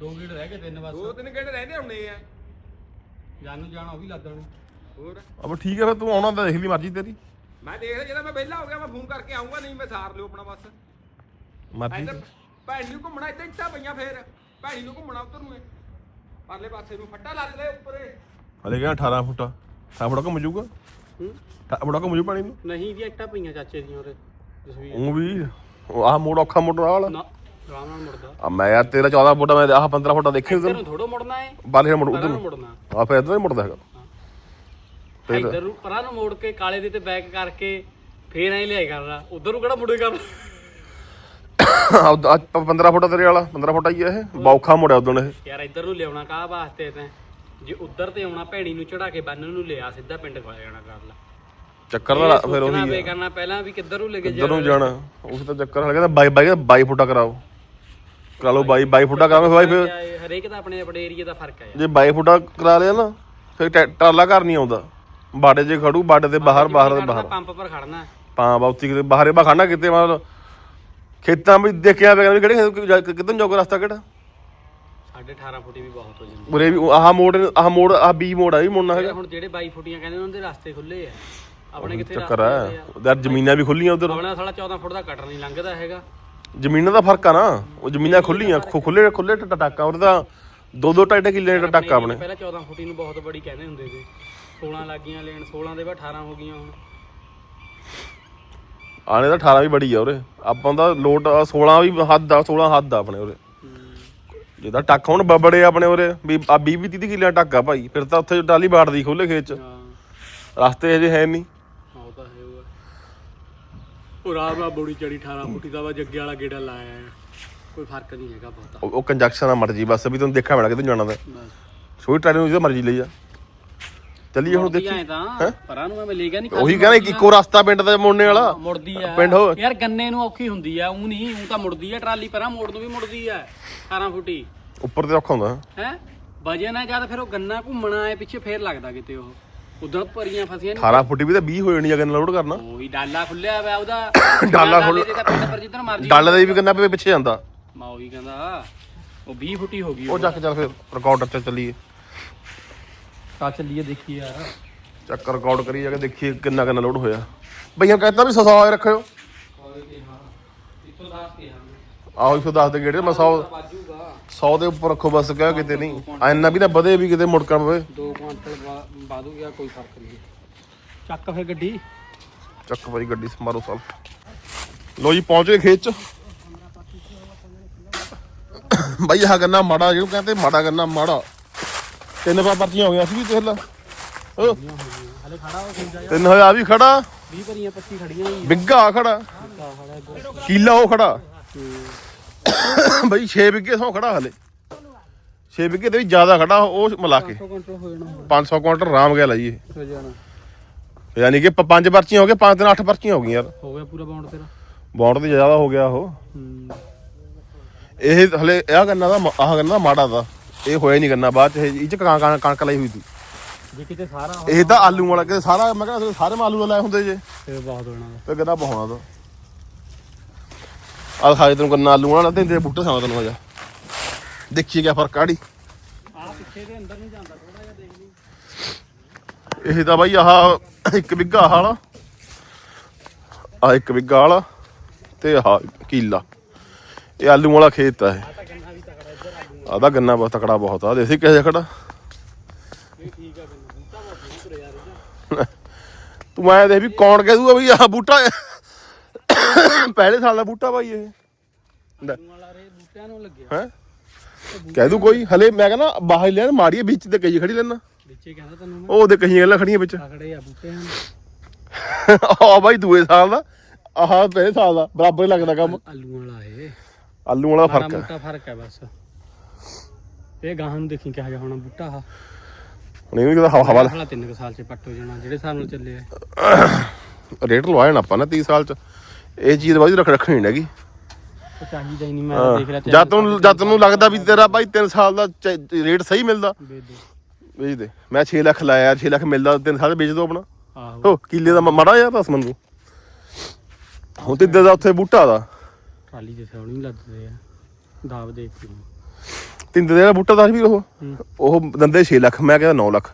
ਦੋ ਗੇੜ ਰਹਿ ਗਏ ਤਿੰਨ ਬਸ। ਦੋ ਤਿੰਨ ਘੰਟੇ ਰਹਿੰਦੇ ਹੁੰਨੇ ਆ। ਜਾਨੂੰ ਜਾਣਾ ਉਹ ਵੀ ਲੱਦ ਦੇਣੀ ਹੋਰ? ਅਬ ਠੀਕ ਹੈ ਫਿਰ ਤੂੰ ਆਉਣਾ ਤਾਂ ਦੇਖ ਲਈ ਮਰਜ਼ੀ ਤੇਰੀ। ਮੈਂ ਦੇਖ ਲਿਆ ਜਦੋਂ ਮੈਂ ਵਿਹਲਾ ਹੋ ਗਿਆ ਮੈਂ ਫੋਨ ਕਰਕੇ ਆਉਂਗਾ ਨਹੀਂ ਮੈਂ ਸਾਰ ਲਿਓ ਆਪਣਾ ਬਸ। ਮਰਜ਼ੀ ਇੱਧਰ ਭੈਣ ਨੂੰ ਘੁੰਮਣਾ ਇੱਥੇ ਇੱਟਾਂ ਪਈਆਂ ਫੇਰ। ਭੈਣੀ ਨੂੰ ਘੁੰਮਣਾ ਉੱਧਰ ਨੂੰ ਇਹ। ਪਰਲੇ ਪਾਸੇ ਨੂੰ ਫੱਟਾ ਲੱਗ ਲੈ ਉੱਪਰੇ ਹਲੇ ਕਹਿੰਦਾ 18 ਫੁੱਟਾ? 18 ਫੁੱਟਾ ਘੁੰਮ ਜਾਊਗਾ ਹੂੰ? 18 ਫੁੱਟਾ ਘੁੰਮ ਜੂ ਪਾਣੀ ਨੂੰ? ਨਹੀਂ ਜੀ ਇੱਟਾਂ ਪਈਆਂ ਚਾਚੇ ਦੀਆਂ ਉਰੇ। ਉਹ ਵੀ? ਆਹ ਮੋੜ ਔਖਾ ਮੋੜ ਨਾਲ? ਨਾ ਆਰਾਮ ਨਾਲ ਮੁੜਦਾ। ਆ ਮੈਂ ਯਾਰ ਤੇਰਾ 14 ਫੁੱਟਾ ਮੈਂ ਆਹ 15 ਫੁੱਟਾ ਦੇਖੇ ਉਧਰ। ਨੂੰ ਥੋੜੋ ਮੁੜਨਾ ਹੈ ਬਾਲੇ ਮੁੜ ਪਰਾਂ ਉਧਰ ਨੂੰ ਨੂੰ। ਮੁੜਨਾ। ਆ ਫਿਰ ਇਧਰ ਮੁੜਦਾ ਹੈਗਾ। ਫਿਰ ਇੱਧਰ ਨੂੰ ਪਰਾਂ ਨੂੰ ਮੋੜ ਕੇ ਕਾਲੇ ਦੇ ਤੇ ਬੈਕ ਕਰਕੇ ਫੇਰ ਐਂ ਲਿਆਈ ਕਰਨਾ ਉਧਰ ਨੂੰ ਕਿਹੜਾ ਮੁੜੇ ਕਰਨਾ ਅੱਜ 15 ਫੁੱਟਾ ਤੇਰੇ ਵਾਲਾ। 15 ਫੁੱਟਾ ਹੀ ਆ ਇਹ। ਬੌਖਾ ਮੁੜਿਆ ਉਦੋਂ ਇਹ। ਯਾਰ ਇੱਧਰ ਨੂੰ ਲਿਆਉਣਾ ਕਾਹ ਵਾਸਤੇ ਤੈਂ? ਜੇ ਉੱਧਰ ਤੇ ਆਉਣਾ ਭੈਣੀ ਨੂੰ ਚੜਾ ਕੇ ਬੰਨ ਨੂੰ ਲਿਆ ਸਿੱਧਾ ਪਿੰਡ ਖਵਾ ਜਾਣਾ ਕਰ ਲਾ। ਚੱਕਰ ਦਾ ਫਿਰ ਉਹੀ ਆ। ਕਰਨਾ ਪਹਿਲਾਂ ਵੀ ਕਿੱਧਰ ਨੂੰ ਲੈ ਕੇ ਕਿੱਧਰ ਨੂੰ ਜਾਣਾ। ਉਸ ਤਾਂ ਚੱਕਰ ਹਲ ਕਹਿੰਦਾ ਬਾਈ ਬਾਈ 22 ਫੁੱਟਾ ਕਰਾਓ। ਕਰਾ ਲਓ ਬਾਈ 22 ਫੁੱਟਾ ਬਾਈ ਫਿਰ ਹਰੇਕ ਦਾ ਆਪਣੇ ਆਪਣੇ ਏਰੀਆ ਦਾ ਫ਼ਰਕ ਹੈ ਜੇ 22 ਫੁੱਟਾ ਕਰਾ ਲਿਆ ਨਾ ਫਿਰ ਟਰਾਲਾ ਘਰ ਨਹੀਂ ਆਉਂਦਾ। ਬਾੜੇ 'ਚ ਖੜੂ ਬਾੜੇ ਦੇ ਬਾਹਰ ਬਾਹਰ ਦੇ ਬਾਹਰ। ਪੰਪ ਪਰ ਖੜਨਾ। ਪਾ ਬਾਉਤੀ ਕਿਤੇ ਬਾਹਰੇ ਬਾ ਖਾਣਾ ਕਿਤੇ ਮਤਲਬ ਖੇਤਾਂ ਵਿੱਚ ਦੇਖਿਆ ਪਿਆ ਵੀ ਕਿਹੜੇ ਕਿਤੇ ਜੋਗ ਰਸਤਾ ਕਿਹੜਾ? 18.5 ਫੁੱਟੀ ਵੀ ਬਹੁਤ ਹੋ ਜਾਂਦੀ ਉਰੇ ਵੀ ਆਹ ਮੋੜ ਆਹ ਮੋੜ ਆਹ ਬੀ ਮੋੜ ਆ ਵੀ ਮੁੜਨਾ ਹੈਗਾ। ਹੁਣ ਜਿਹੜੇ 22 ਫੁੱਟੀਆਂ ਕਹਿੰਦੇ ਉਹਨਾਂ ਦੇ ਰਸਤੇ ਖੁੱਲੇ ਆ। ਆਪਣੇ ਕਿੱਥੇ ਚੱਕਰ ਹੈ। ਆ? ਉਧਰ ਜ਼ਮੀਨਾਂ ਵੀ ਖੁੱਲੀਆਂ ਉਧਰ। ਆਪਣਾ ਸਾਲਾ 14 ਫੁੱਟ ਦਾ ਕਟਰ ਨਹੀਂ ਲੰਘਦਾ ਹੈਗਾ। ਜ਼ਮੀਨਾਂ ਦਾ ਫ਼ਰਕ ਆ ਨਾ। ਉਹ ਜ਼ਮੀਨਾਂ ਖੁੱਲੀਆਂ ਖੁੱਲੇ ਖੁੱਲੇ ਟਟਾਕਾ ਉਹਦਾ ਦੋ ਦੋ ਢਾਈ ਕਿੱਲੇ ਦਾ ਟਟਾਕਾ ਆਪਣੇ। ਪਹਿਲਾਂ 14 ਫੁੱਟੀ ਨੂੰ ਬਹੁਤ ਬੜੀ ਕਹਿੰਦੇ ਹੁੰਦੇ ਸੀ। 16 ਲੱਗੀਆਂ ਲੈਣ 16 ਦੇ ਬਾਅਦ 18 ਹੋ ਗਈਆਂ ਹੁਣ। ਆਣੇ ਦਾ 18 ਵੀ ਬੜੀ ਆ ਉਰੇ। ਆਪਾਂ ਦਾ ਲੋਟ 16 ਵੀ ਹੱਦ ਆ 16 ਹੱਦ ਆ ਆਪਣੇ ਉਰੇ। ਜਿਹਦਾ ਟੱਕ ਹੁਣ ਬਬੜੇ ਆਪਣੇ ਉਰੇ। ਵੀ ਆ 20 ਵੀ 30 ਕਿੱਲਿਆਂ ਟੱਕ ਆ ਭਾਈ। ਫਿਰ ਤਾਂ ਉੱਥੇ ਟਾਲੀ ਬਾੜਦੀ ਖੋਲੇ ਖੇਤ ਚ। ਹਾਂ। ਰਸਤੇ ਅਜੇ ਹੈ ਨਹੀਂ ਉਹ ਰਾਮ ਨਾਲ ਬੋੜੀ ਚੜੀ 18 ਫੁੱਟੀ ਦਾ ਵਾ ਜੱਗੇ ਵਾਲਾ ਗੇੜਾ ਲਾਇਆ ਹੈ। ਕੋਈ ਫ਼ਰਕ ਨਹੀਂ ਹੈਗਾ ਬਹੁਤਾ। ਉਹ- ਉਹ ਕੰਜਕਸ਼ਨ ਆ ਮਰਜ਼ੀ ਬਸ ਵੀ ਤੁਹਾਨੂੰ ਦੇਖਿਆ ਮੈਣਾ ਕਿਤੇ ਜਾਣਾ ਦਾ ਬਸ। ਛੋਟੀ ਟਰਾਲੀ ਨੂੰ ਜਿਹਦਾ ਮਰਜ਼ੀ ਲਈ ਜਾ ਚੱਲੀਏ ਹੁਣ ਦੇਖੀ। ਐ ਤਾਂ ਪਰਾਂ ਨੂੰ ਮੈਂ ਲੈ ਗਿਆ ਨਹੀਂ ਉਹੀ ਕਹਿੰਦਾ ਇੱਕ ਇੱਕੋ ਰਸਤਾ ਪਿੰਡ ਦਾ ਮੁੜਨੇ ਵਾਲਾ। ਮੁੜਦੀ ਆ। ਪਿੰਡ ਹੋਰ। ਯਾਰ ਗੰਨੇ ਨੂੰ ਔਖੀ ਹੁੰਦੀ ਆ ਉਹ ਨਹੀਂ ਉਹ ਤਾਂ ਮੁੜਦੀ ਆ ਟਰਾਲੀ ਪਰਾਂ ਮੋੜ ਨੂੰ ਵੀ ਮੁੜਦੀ ਆ 18 ਫੁੱਟੀ ਉੱਪਰ ਤੇ ਔਖਾ ਹੁੰਦਾ। ਹੈ? ਵਜਨ ਆ ਜਦ ਫਿਰ ਉਹ ਗੰਨਾ ਘੁੰਮਣਾ ਆਏ ਪਿੱਛੇ ਫੇਰ ਲੱਗਦਾ ਕਿਤੇ ਉਹ। ਉਦੋਂ ਭਰੀਆਂ ਫਸੀਆਂ 18 ਫੁੱਟੀ ਵੀ ਤਾਂ 20 ਹੋ ਜਾਣੀ ਆ ਲੋਡ ਕਰਨਾ। ਉਹੀ ਡਾਲਾ ਖੁੱਲਿਆ ਹੋਇਆ ਉਹਦਾ। <coughs> ਡਾਲਾ ਡਾਲੇ ਖੁੱਲ- ਤਾਂ ਪਰ ਜਿੱਧਰ ਮਰਜ਼ੀ ਡੱਲ ਦਾ ਵੀ ਕਿੰਨਾ ਪਏ ਪਿੱਛੇ ਜਾਂਦਾ। ਮੈਂ ਉਹੀ ਕਹਿੰਦਾ ਉਹ 20 ਫੁੱਟੀ ਹੋ ਗਈ ਉਹ ਚੱਕ ਚੱਲ ਫਿਰ ਰਿਕਾਰਡਰ ਤੇ ਚੱਲੀਏ। ਕਾ ਚੱਲੀਏ ਦੇਖੀ ਯਾਰ। ਚੱਕ ਰਿਕਾਰਡ ਕਰੀ ਜਾ ਕੇ ਦੇਖੀਏ ਕਿੰਨਾ ਕਿੰਨਾ ਲੋਡ ਹੋਇਆ। ਬਈਆਂ ਕਹਿੰਦਾ ਵੀ 100 ਰੱਖਿਓ। ਇੱਥੋਂ ਦੱਸ ਕੇ ਹਾਂ। ਆਹੋ 110 ਦੇ ਗੇੜੇ ਮੈਂ 100 ਬਾਜੂਗਾ। 100 ਦੇ ਉੱਪਰ ਰੱਖੋ ਬਸ ਕਹਿ ਕਿਤੇ ਨਹੀਂ। ਇੰਨਾ ਵੀ ਨਾ ਵਧੇ ਵੀ ਕਿਤੇ ਮੁੜਕਾ ਪਵੇ 2 ਕੁਆਂਟਲ ਬਾਦੂ ਗਿਆ ਕੋਈ ਫ਼ਰਕ ਨਹੀਂ ਚੱਕ ਫੇ ਗੱਡੀ। ਚੱਕ ਭਾਈ ਗੱਡੀ ਸਮਾਰੋ ਸਾਲ। ਲੋ ਜੀ ਪਹੁੰਚ ਗਏ ਖੇਤ ਚ। ਬਈ ਆਹ ਗੰਨਾ ਮਾੜਾ ਜਿਹਨੂੰ ਕਹਿੰਦੇ ਮਾੜਾ ਗੰਨਾ ਮਾੜਾ। ਤਿੰਨ ਪਾ ਪਰਚੀਆਂ ਹੋ ਗਈਆਂ ਸੀ ਵੀ ਦੇਖ ਲਾ ਓ ਹਲੇ ਖੜਾ ਹੋ ਸਿੰਜਾ ਤਿੰਨ ਹੋਇਆ ਵੀ ਖੜਾ। 20 ਭਰੀਆਂ 25 ਖੜੀਆਂ ਬਿੱਗਾ ਖੜਾ। ਕੀਲਾ ਉਹ ਖੜਾ। ਬਈ 6 ਬਿੱਗੇ ਸੌ ਖੜਾ ਹਲੇ। 6 ਬਿੱਗੇ ਤੇ ਵੀ ਜ਼ਿਆਦਾ ਖੜਾ ਉਹ ਮਿਲਾ ਕੇ। ਕੁਆਂਟਲ ਹੋ ਜਾਣਾ। 500 ਕੁਇੰਟਲ ਰਾਮ ਗਿਆ ਲਈ ਇਹ। ਹੋ ਜਾਣਾ। ਯਾਨੀ ਕਿ ਪ- ਪੰਜ ਪਰਚੀਆਂ ਹੋ ਗਏ ਪੰਜ ਤਿੰਨ ਅੱਠ ਪਰਚੀਆਂ ਹੋ ਗਈਆਂ ਯਾਰ। ਹੋ ਗਿਆ ਪੂਰਾ ਬਾਉਂਡ ਤੇਰਾ। ਬੌਂਡ ਤੇ ਜ਼ਿਆਦਾ ਹੋ ਗਿਆ ਉਹ। ਹੂੰ। ਇਹ ਹਲੇ ਇਹ ਗੰਨਾ ਦਾ ਮ- ਆਹ ਗੰਨਾ ਮਾੜਾ ਦਾ। ਇਹ ਹੋਇਆ ਨਹੀਂ ਗੰਨਾ ਬਾਅਦ ਚ ਇਹ ਇਹ ਚ ਕਾਂ- ਕਾਂ- ਕਣਕ ਲਈ ਹੋਈ ਸੀ। ਜੇ ਕਿਤੇ ਸਾਰਾ ਇਹ ਤਾਂ ਆਲੂ ਵਾਲਾ ਕਿ ਸਾਰਾ ਮੈਂ ਕਹਿੰਦਾ ਸਾਰੇ ਆਲੂ ਦਾ ਲਾਏ ਹੁੰਦੇ ਜੇ। ਤੇ ਬਹੁਤ ਹੋਣਾ। ਤੇ ਗੰਨਾ ਬਹਾਉਣਾ ਦਾ ਆਹ ਖਾਏ ਤੈਨੂੰ ਗੰਨਾ ਆਲੂ ਵਾਲਾ ਤੇ ਤੇਰੇ ਬੂਟੇ ਸਾਂ ਤੈਨੂੰ ਆ ਜਾ। ਦੇਖੀਏ ਫ਼ਰਕ ਆੜੀ ਆ ਪਿੱਛੇ ਦੇ ਅੰਦਰ ਨਹੀਂ ਜਾਂਦਾ ਥੋੜਾ ਜਿਹਾ ਦੇਖ ਲਈ ਇਹ ਤਾਂ ਬਾਈ ਆਹ ਇੱਕ ਬਿੱਗਾ ਆਹ ਵਾਲਾ। ਆ ਇੱਕ ਬਿੱਗਾ ਵਾਲਾ ਤੇ ਆਹ ਕੀਲਾ। ਇਹ ਆਲੂ ਵਾਲਾ ਖੇਤ ਆ ਇਹ। ਗੰਨਾ ਤਕੜਾ ਆਦਾ ਗੰਨਾ ਬਹੁਤ, ਤਕੜਾ ਬਹੁਤ ਆ। ਦੇਸੀ ਕਿਸੇ ਖੜਾ ਤੂੰ ਐ ਦੇ ਵੀ ਕੌਣ ਕਹਿ ਦੂਗਾ ਵੀ ਆਹ ਬੂਟਾ ਪਹਿਲੇ ਸਾਲ ਦਾ ਬੂਟਾ ਬਾਈ ਇਹ। ਵਾਲਾ ਰੇ ਬੂਟਿਆਂ ਨੂੰ ਲੱਗਿਆ ਹੈ? ਕਹਿ ਦੂ ਕੋਈ ਹਲੇ ਮੈਂ ਕਹਿੰਦਾ ਬਾਹਰ ਲਿਆ ਮਾੜੀ ਵਿੱਚ ਤੇ ਕਈ ਖੜੀ ਲੈਣਾ ਵਿੱਚੇ ਕਹਿੰਦਾ ਤੈਨੂੰ ਮੈਂ। ਉਹ ਉਹਦੇ ਕਈਆਂ ਗੱਲਾਂ ਖੜੀਆਂ ਵਿੱਚ। ਤਕੜੇ ਆ ਨੂੰ ਦੂਏ ਸਾਲ ਦਾ ਆਹ ਪਹਿਲੇ ਸਾਲ ਦਾ ਬਰਾਬਰ ਹੀ ਲੱਗਦਾ ਕੰਮ। ਆਲੂਆਂ ਵਾਲਾ ਇਹ। ਆਲੂ ਵਾਲਾ ਫ਼ਰਕ ਹੈ। ਮੋਟਾ ਫ਼ਰਕ ਹੈ ਬਸ। ਇਹ ਗਾਹਾਂ ਨੂੰ ਦੇਖੀ ਕਿਹਾ ਜਾ ਹੋਣਾ ਬੂਟਾ ਆ ਹੁਣ ਇਹ ਵੀ ਕਿਤੇ ਹਵਾ ਹਵਾ ਹਲਾ ਤਿੰਨ ਕੁ ਸਾਲ ਚ ਪੱਟ ਹੋ ਜਾਣਾ ਜਿਹੜੇ ਹਿਸਾਬ ਨਾਲ ਚੱਲੇ ਆ। ਰੇਟ ਲਵਾਇਆ ਨਾ ਆਪਾਂ ਨੇ 30 ਸਾਲ ਚ। ਇਹ ਚੀਜ਼ ਬਾਈ ਰੱਖ ਰੱਖਣੀ ਨਹੀਂ ਹੈਗੀ। ਉਹ ਚਾਹੀਦਾ ਹੀ ਨਹੀਂ ਮੈਂ ਤਾਂ ਦੇਖ ਲਿਆ ਜਦ ਤੈਨੂੰ ਜਦ ਤੈਨੂੰ ਲੱਗਦਾ ਵੀ ਤੇਰਾ ਬਾਈ 3 ਸਾਲ ਦਾ ਰੇਟ ਸਹੀ ਮਿਲਦਾ। ਵੇਚ ਦੋ। ਵੇਚ ਦੇ। ਮੈਂ 6 ਲੱਖ ਲਾਇਆ 6 ਲੱਖ ਮਿਲਦਾ 3 ਸਾਲ ਵੇਚ ਦੋ ਆਪਣਾ। ਆਹੋ। ਹੋ ਕਿੱਲੇ ਦਾ ਮ- ਮਾੜਾ ਯਾਰ ਦੱਸ ਮੈਨੂੰ ਹੁਣ ਤੇ ਦਾ ਉੱਥੇ ਬੂਟਾ ਦਾ। ਟਰਾਲੀ ਦੇ ਸੌਣੀ ਲੱਦਦੇ ਆ। ਦਾਬ ਦੇ ਕੇ ਤਿੰਦੇ ਦਾ ਬੂਟਾ ਦਾ ਸੀ ਵੀ ਉਹ। ਹੂੰ। ਉਹ ਦੰਦੇ 6 ਲੱਖ ਮੈਂ ਕਹਿੰਦਾ 9 ਲੱਖ।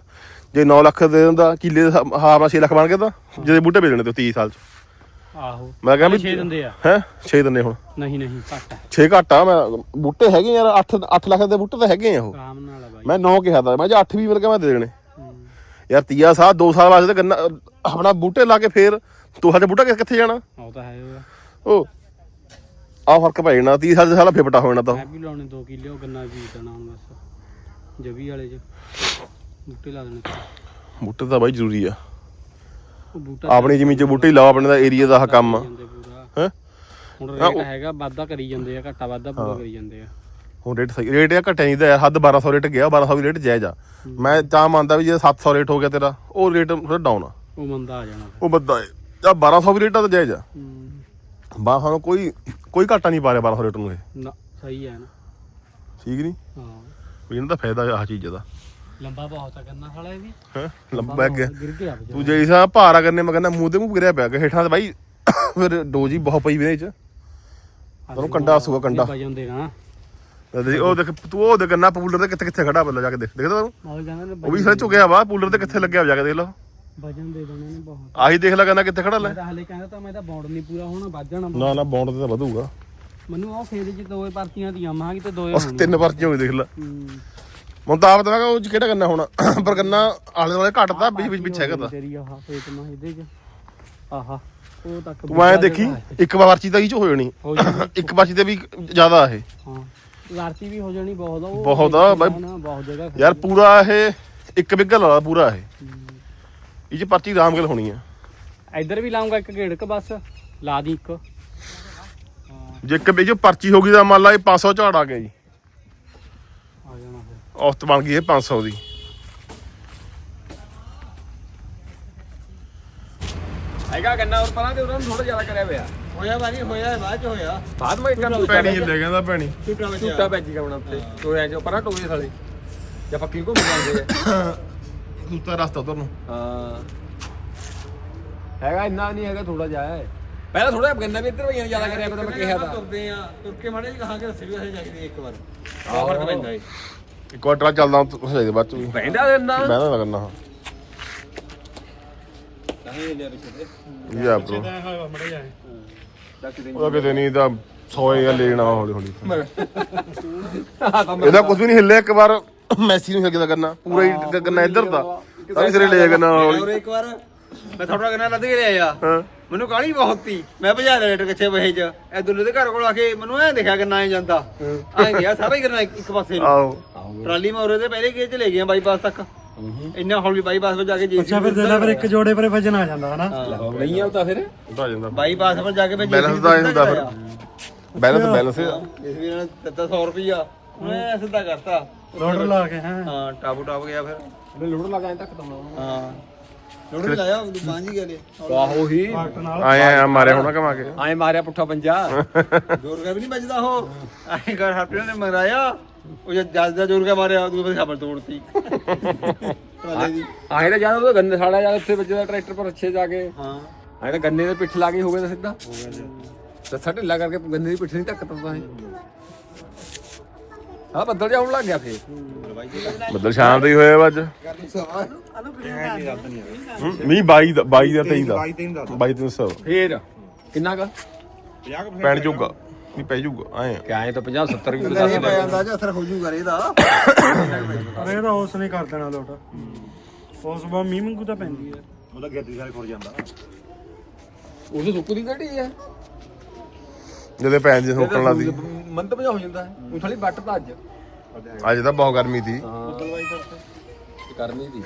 ਜੇ 9 ਲੱਖ ਦੇ ਦਿੰਦਾ ਕਿੱਲੇ ਦਾ ਹਾਂ ਮੈਂ 6 ਲੱਖ ਬਣ ਗਿਆ ਤਾਂ ਜਿਹਦੇ ਬੂਟੇ ਵੇਚਣੇ ਤੇ 30 ਸਾਲ ਚ। ਆਹੋ। ਮੈਂ ਕਿਹਾ ਵੀ 6 ਦਿੰਦੇ ਆ। ਹੈ? 6 ਦਿੰਦੇ ਹੁਣ। ਨਹੀਂ ਨਹੀਂ ਘੱਟ ਹੈ 6 ਘੱਟ ਆ ਮੈਂ ਬੂਟੇ ਹੈਗੇ ਯਾਰ 8 8 ਲੱਖ ਦੇ ਬੂਟੇ ਤਾਂ ਹੈਗੇ ਆ ਉਹ। ਆਰਾਮ ਨਾਲ ਆ ਬਾਈ। ਮੈਂ 9 ਕਿਹਾ ਤਾਂ ਮੈਂ ਜੇ 8 ਵੀ ਮਿਲ ਗਿਆ ਮੈਂ ਦੇ ਦੇਣੇ। ਹੂੰ। ਯਾਰ ਤੀਆ ਸਾਹ 2 ਸਾਲ ਵਾਸਤੇ ਗੰਨਾ ਆਪਣਾ ਬੂਟੇ ਲਾ ਕੇ ਫੇਰ ਤੂੰ ਹਜੇ ਬੂਟਾ ਕਿ- ਕਿੱਥੇ ਜਾਣਾ? ਉਹ ਤਾਂ ਹੈ ਉਹ ਉਹ ਆ ਫ਼ਰਕ ਪੈ ਜਾਣਾ 30 ਸਾਲ ਦੇ ਸਾਲਾ ਫੇਪਟਾ ਹੋ ਜਾਣਾ ਤਾਂ। ਮੈਂ ਵੀ ਲਾਉਣੇ 2 ਕਿੱਲੇ ਗੰਨਾ ਵੀ ਦੇਣਾ ਹੁਣ ਬਸ। ਜਵੀ ਵਾਲੇ ਚ। ਬੂਟੇ ਲਾ ਦੇਣੇ। ਬੂਟੇ ਤਾਂ ਬਾਈ ਜ਼ਰੂਰੀ ਆ। ਆਪਣੀ ਜ਼ਮੀਨ 'ਚ ਬੂਟੇ ਲਾਓ ਆਪਣੇ ਦਾ ਏਰੀਆ ਦਾ ਆਹ ਕੰਮ ਆ। ਹੈ? ਹੁਣ ਰੇਟ ਹੈਗਾ ਵਾਧਾ ਕਰੀ ਜਾਂਦੇ ਆ ਘਾਟਾ ਵਾਧਾ ਪੂਰਾ ਕਰੀ ਜਾਂਦੇ ਆ। ਹੁਣ ਰੇਟ ਸਹੀ ਰੇਟ ਇਹ ਘਟਿਆ ਨਹੀਂ ਯਾਰ ਹੱਦ 1200 ਰੇਟ ਗਿਆ 1200 ਵੀ ਰੇਟ ਜਾਇਜ਼ ਆ। ਮੈਂ ਤਾਂ ਮੰਨਦਾ ਵੀ ਜੇ 700 ਰੇਟ ਹੋ ਗਿਆ ਤੇਰਾ ਉਹ ਰੇਟ ਥੋੜਾ ਡਾਊਨ ਆ। ਉਹ ਮੰਦਾ ਆ ਜਾਣਾ। ਉਹ ਬੱਦਾ ਹੈ। ਜਾਂ 1200 ਵੀ ਰੇਟ ਆ ਤਾਂ ਜਾਇਜ਼ ਆ। ਹੂੰ। ਬਾ ਸਾਨੂੰ ਕੋਈ ਕੋਈ ਘਾਟਾ ਨਹੀਂ ਪਾ ਰਿਹਾ 1200 ਰੇਟ ਨੂੰ ਇਹ। ਨਾ ਸਹੀ ਹੈ ਨਾ। ਠੀਕ ਨਹੀਂ? ਹਾਂ। ਵੀ ਇਹਨਾਂ ਦਾ ਫਾਇਦਾ ਆ ਚੀਜ਼ ਦਾ। ਲੰਬਾ ਬਹੁਤ ਆ ਗੰਨਾ ਸਾਲਾ ਇਹ ਵੀ। ਹੈ? ਲੰਬਾ ਗਿਆ ਗਿਰ ਗਿਆ ਬਜਾ ਤੂੰ ਜੇ ਇਸਾ ਭਾਰਾ ਕਰਨੇ ਮੈਂ ਕਹਿੰਦਾ ਮੂੰਹ ਤੇ ਮੂੰਹ ਗਿਰਿਆ ਪਿਆ ਕਿ ਹੇਠਾਂ ਤੇ ਬਾਈ ਫਿਰ ਡੋਜ਼ ਬਹੁਤ ਪਈ ਵੀ ਇਹਦੇ ਚ। ਤੁਹਾਨੂੰ ਕੰਡਾ ਆਸੂਗਾ ਕੰਡਾ। ਵਜਨ ਦੇ ਨਾ ਤੇ ਉਹ ਦੇਖ ਤੂੰ ਉਹ ਦੇਖ ਨਾ ਪੂਲਰ ਤੇ ਕਿੱਥੇ ਕਿੱਥੇ ਖੜਾ ਬੱਲਾ ਜਾ ਕੇ ਦੇਖ ਦੇਖਦਾ ਤੂੰ? ਉਹ ਕਹਿੰਦੇ ਨੇ ਉਹ ਵੀ ਸਾਰੇ ਝੁਕਿਆ ਵਾ ਪੂਲਰ ਤੇ ਕਿੱਥੇ ਲੱਗਿਆ ਜਾ ਕੇ ਦੇਖ ਲਓ ਵਜਨ ਦੇ ਦੇਣੇ ਨੇ ਬਹੁਤ। ਆਹੀ ਦੇਖ ਲੈ ਕਹਿੰਦਾ ਕਿੱਥੇ ਖੜਾ ਲੈ। ਮੈਂ ਤਾਂ ਹਲੇ ਕਹਿੰਦਾ ਤਾਂ ਮੈਂ ਤਾਂ ਬੌਂਡ ਨਹੀਂ ਪੂਰਾ ਹੋਣਾ ਵੱਧ ਜਾਣਾ ਨਾ ਨਾ ਬੌਂਡ ਤੇ ਤਾਂ ਵਧੂਗਾ। ਮੈਨੂੰ ਉਹ ਫੇਰ ਚ ਦੋਏ ਪਰਚੀਆਂ ਦੀਆਂ ਮਾਂ ਤੇ ਦੋਏ ਉਸ ਤਿੰਨ ਪਰਚੀਆਂ ਹੋਈ ਦੇਖ ਲੈ। ਹੂੰ। ਹੁਣ ਤਾਂ ਆਪ ਤਾਂ ਮੈਂ ਕਿਹਾ ਉਹ 'ਚ ਕਿਹੜਾ ਕਰਨਾ ਹੁਣ? ਪਰ ਕਰਨਾ ਆਲੇ ਦੁਆਲੇ ਘਟਦਾ ਵਿੱਚ ਵਿੱਚ ਪਿੱਛੇ ਹੈਗਾ ਤਾਂ। ਤੇਰੀ ਆਹ ਫੇਟ ਮਾ ਇਹਦੇ ਚ। ਆਹਾ ਉਹ ਤੱਕ ਤੂੰ ਐ ਦੇਖੀ ਇੱਕ ਪਰਚੀ ਤਾਂ ਇਹ ਚ ਹੋ ਜਾਣੀ। ਹੋ ਜਾਣੀ। ਇੱਕ ਪਰਚੀ ਤੇ ਵੀ ਜ਼ਿਆਦਾ ਇਹ। ਹਾਂ ਲਾਰਤੀ ਵੀ ਹੋ ਜਾਣੀ ਬਹੁਤ ਆ ਉਹ ਬਹੁਤ ਆ ਬਾਈ। ਨਾ, ਬਹੁਤ ਜਗ੍ਹਾ ਯਾਰ ਪੂਰਾ ਇਹ ਇੱਕ ਬਿੱਗਾ ਲਾ ਲਾ ਪੂਰਾ ਇਹ। ਇਹ ਚ ਪਰਚੀ ਰਾਮਗਲ ਹੋਣੀ ਆ। ਇੱਧਰ ਵੀ ਲਾਉਂਗਾ ਇੱਕ ਗੇੜਕ ਬਸ ਲਾ ਦੀ ਇੱਕ। ਜੇ ਇੱਕ ਵਿੱਚ ਪਰਚੀ ਹੋ ਗਈ ਤਾਂ ਮੰਨ ਲਾ ਇਹ 500 ਝਾੜ ਆ ਗਿਆ ਜੀ। ਆ ਔਸਤ ਬਣ ਗਈ ਇਹ 500 ਦੀ। ਹੈਗਾ ਗੰਨਾ ਹੋਰ ਪਰਾਂ ਤੇ ਉਹਨਾਂ ਨੂੰ ਥੋੜਾ ਜ਼ਿਆਦਾ ਕਰਿਆ ਪਿਆ। ਹੋਇਆ ਬਾਨੀ ਹੋਇਆ ਬਾਅਦ ਚ ਹੋਇਆ। ਬਾਅਦ ਵਿੱਚ ਕੰਮ ਪੈਣੀ ਹਿੱਲੇ ਕਹਿੰਦਾ ਪੈਣੀ। ਟੁੱਟਾ ਪੈਜੀ ਕਰਨਾ ਉੱਤੇ ਟੋਰਿਆਂ ਚੋਂ ਪਰਾਂ ਟੋਏ ਸਾਲੇ। ਜਾਂ ਪੱਕੀ ਘੁੰਮ ਜਾਂਦੇ ਆ। ਦੂਤਾ ਰਸਤਾ ਉਧਰ ਨੂੰ ਹਾਂ। ਹੈਗਾ ਇੰਨਾ ਨਹੀਂ ਹੈਗਾ ਥੋੜਾ ਜਿਹਾ ਹੈ। ਪਹਿਲਾਂ ਥੋੜਾ ਗੰਨਾ ਵੀ ਇੱਧਰ ਭਈਆਂ ਨੇ ਜ਼ਿਆਦਾ ਕਰਿਆ ਪਤਾ ਮੈਂ ਕਿਹਾ ਤਾਂ। ਤੁਰਦੇ ਆ। ਤੁਰ ਕੇ ਮਾੜੇ ਜਿਹਾ ਕਹਾਂਗੇ ਰਸਤੇ ਵੀ ਅਸੀਂ ਜਾਈਦੇ ਇੱਕ ਵਾਰ। ਆਹ। ਫ਼ਰਕ ਪੈਂਦਾ ਏ। ਇੱਕ ਵਾਰ ਟਰਾ ਚੱਲਦਾ ਹੋ ਜਾਏਗਾ ਬਾਅਦ ਚ ਵੀ। ਪੈਂਦਾ ਇੰਨਾ ਬਹਿਣਾ ਲੱਗਣਾ ਹਾਂ ਯਾ ਬ్రో ਉਹ ਕਿਤੇ ਨਹੀਂ ਤਾਂ 100 ਹੀ ਲੈਣਾ ਹੌਲੀ ਹੌਲੀ। ਇਹਦਾ ਕੁਝ ਵੀ ਨਹੀਂ ਹਿੱਲਿਆ ਇੱਕ ਵਾਰ ਮੈਸੀ ਨੂੰ ਹਿੱਲਦਾ ਕਰਨਾ। ਪੂਰਾ ਹੀ ਕਰਨਾ ਇੱਧਰ ਦਾ। ਸਾਰੇ ਸਿਰੇ ਲੈ ਕਰਨਾ ਹੌਲੀ। ਇੱਕ ਵਾਰ ਮੈਂ ਥੋੜਾ ਗੰਨਾ ਲੱਦ ਕੇ ਲਿਆਇਆ ਹਾਂ। ਮੈਨੂੰ ਕਾਲੀ ਬਹੁਤ ਤੀ। ਮੈਂ ਭਜਾ ਲਿਆ ਰੇਟ ਕਿੱਥੇ ਵਹੇ ਚ। ਐ ਦੁੱਲੇ ਦੇ ਘਰ ਕੋਲ ਆ ਕੇ ਮੈਨੂੰ ਐ ਦੇਖਿਆ ਗੰਨਾ ਐ ਜਾਂਦਾ। ਐ ਗਿਆ ਸਾਰਾ ਹੀ ਗੰਨਾ ਇੱਕ ਇੱਕ ਪਾਸੇ ਨੂੰ। ਆਓ ਟਰਾਲੀ ਮੈਂ ਉਰੇ ਦੇ ਪਹਿਲੇ ਗੇਜ ਚ ਲੈ ਗਿਆ ਬਾਈਪਾਸ ਤੱਕ। ਇੰਨਾ ਹੌਲੀ ਬਾਈਪਾਸ 'ਤੇ ਜਾ ਕੇ ਜੀ ਅੱਛਾ ਫਿਰ ਦੇਲਾ ਫਿਰ ਇੱਕ ਜੋੜੇ ਪਰੇ ਵਜਨ ਆ ਜਾਂਦਾ ਹਨਾ? ਨਹੀਂ ਆਉਂਦਾ ਫਿਰ। ਉਡਾ ਜਾਂਦਾ। ਬਾਈਪਾਸ 'ਤੇ ਜਾ ਕੇ ਮੈਂ ਬੈਲੈਂਸ ਦਾ ਹੁੰਦਾ ਫਿਰ। Balance balance. ਜਿਸ ਵੀ ਇਹਨਾਂ ਨੇ ਦਿੱਤਾ 100 ਰੁਪਿਆ ਉਹਨੇ ਸਿੱਧਾ ਕਰਤਾ। ਰੋਡਰ ਲਾ ਕੇ ਹਾਂ। ਹਾਂ ਟਾਪੂ ਟਾਪ ਗਿਆ ਫਿਰ। ਉਹਨੇ ਲੋੜ ਲਗਾਇਆ ਤੱਕ ਤਾਂ ਹਾਂ। ਲੋੜ ਵੀ ਲਾਇਆ ਦੁਕਾਨ ਜੀ ਗਏ ਆਹੋ ਹੀ। ਆਏ ਆ ਮਾਰਿਆ ਹੋਣਾ ਕਮਾ ਕੇ। ਆਏ ਮਾਰਿਆ ਪੁੱਠਾ ਪੰਜਾ ਜੋਰ ਕਾ ਵੀ ਨਹੀਂ ਵੱਜਦਾ ਉਹ। ਐਂ ਕਰ ਹਰਪ੍ਰੀਤ ਨੇ ਮੰਗਾਇਆ ਉਹ ਜਦ ਜ਼ਿਆਦਾ ਜੋਰ ਕਾ ਮਾਰਿਆ ਉਹ ਦੂਜੇ ਖਬਰ ਤੋੜਤੀ ਟਰਾਲੇ ਦੀ। ਆਏ ਤਾਂ ਜ਼ਿਆਦਾ ਉਹ ਗੰਨੇ ਸਾੜਾ ਜ਼ਿਆਦਾ ਉੱਥੇ ਵੱਜਦਾ ਟਰੈਕਟਰ ਪਰ ਅੱਛੇ ਜਾ ਕੇ। ਹਾਂ। ਆਏ ਤਾਂ ਗੰਨੇ ਦੇ ਪਿੱਠ ਲਾ ਕੇ ਹੋ ਗਿਆ ਤਾਂ ਸਿੱਧਾ। ਰੱਸਾ ਢਿੱਲਾ ਕਰਕੇ ਗੰਨੇ ਦੀ ਪਿੱਠ ਨਹੀਂ ਧੱਕਦਾ ਤਾਂ ਇਹ। ਹਾਂ ਬੱਦਲ ਜਾਉਣ ਲੱਗ ਗਿਆ ਫੇਰ। ਬੱਦਲ ਦਾ ਹੀ ਹੋਇਆ ਵਾ ਅੱਜ। ਹੂੰ, ਮੀਂਹ 22 ਦਾ 22 ਦਾ 23 ਦਾ। 22 300 ਫੇਰ ਕਿੰਨਾ ਕਾ? ਪੈਣ ਜੂਗਾ। ਨਹੀਂ ਪੈ ਜੂਗਾ ਆਏ ਆ। ਕਿ ਆਏ ਤਾਂ 50 70 ਵੀ ਇਹ ਦੱਸ ਪੈ ਜਾਂਦਾ ਜਾਂ ਅਸਰ ਹੋ ਜੂਗਾ ਇਹਦਾ ਅਰੇ ਇਹਦਾ ਉਸ ਨੇ ਕਰ ਦੇਣਾ ਲੋਟ। ਉਸ ਬਾ ਮੀਂਹ ਮੰਗੂ ਤਾਂ ਪੈਂਦੀ ਹੈ ਉਹ ਸੁੱਕੂ ਦੀ ਗੱਡੀ ਹੈ ਜਦੋਂ। ਪੈਣ ਜੇ ਸੋਕਣ ਲੱਗਦੀ। ਮੰਦ ਭਜਾ ਹੋ ਜਾਂਦਾ। ਹੈ ਉਹ ਥੋੜੀ ਵੱਟ ਤਾਂ ਅੱਜ। ਅੱਜ ਤਾਂ ਬਹੁਤ ਗਰਮੀ ਸੀ। ਕਰਨੀ ਦੀ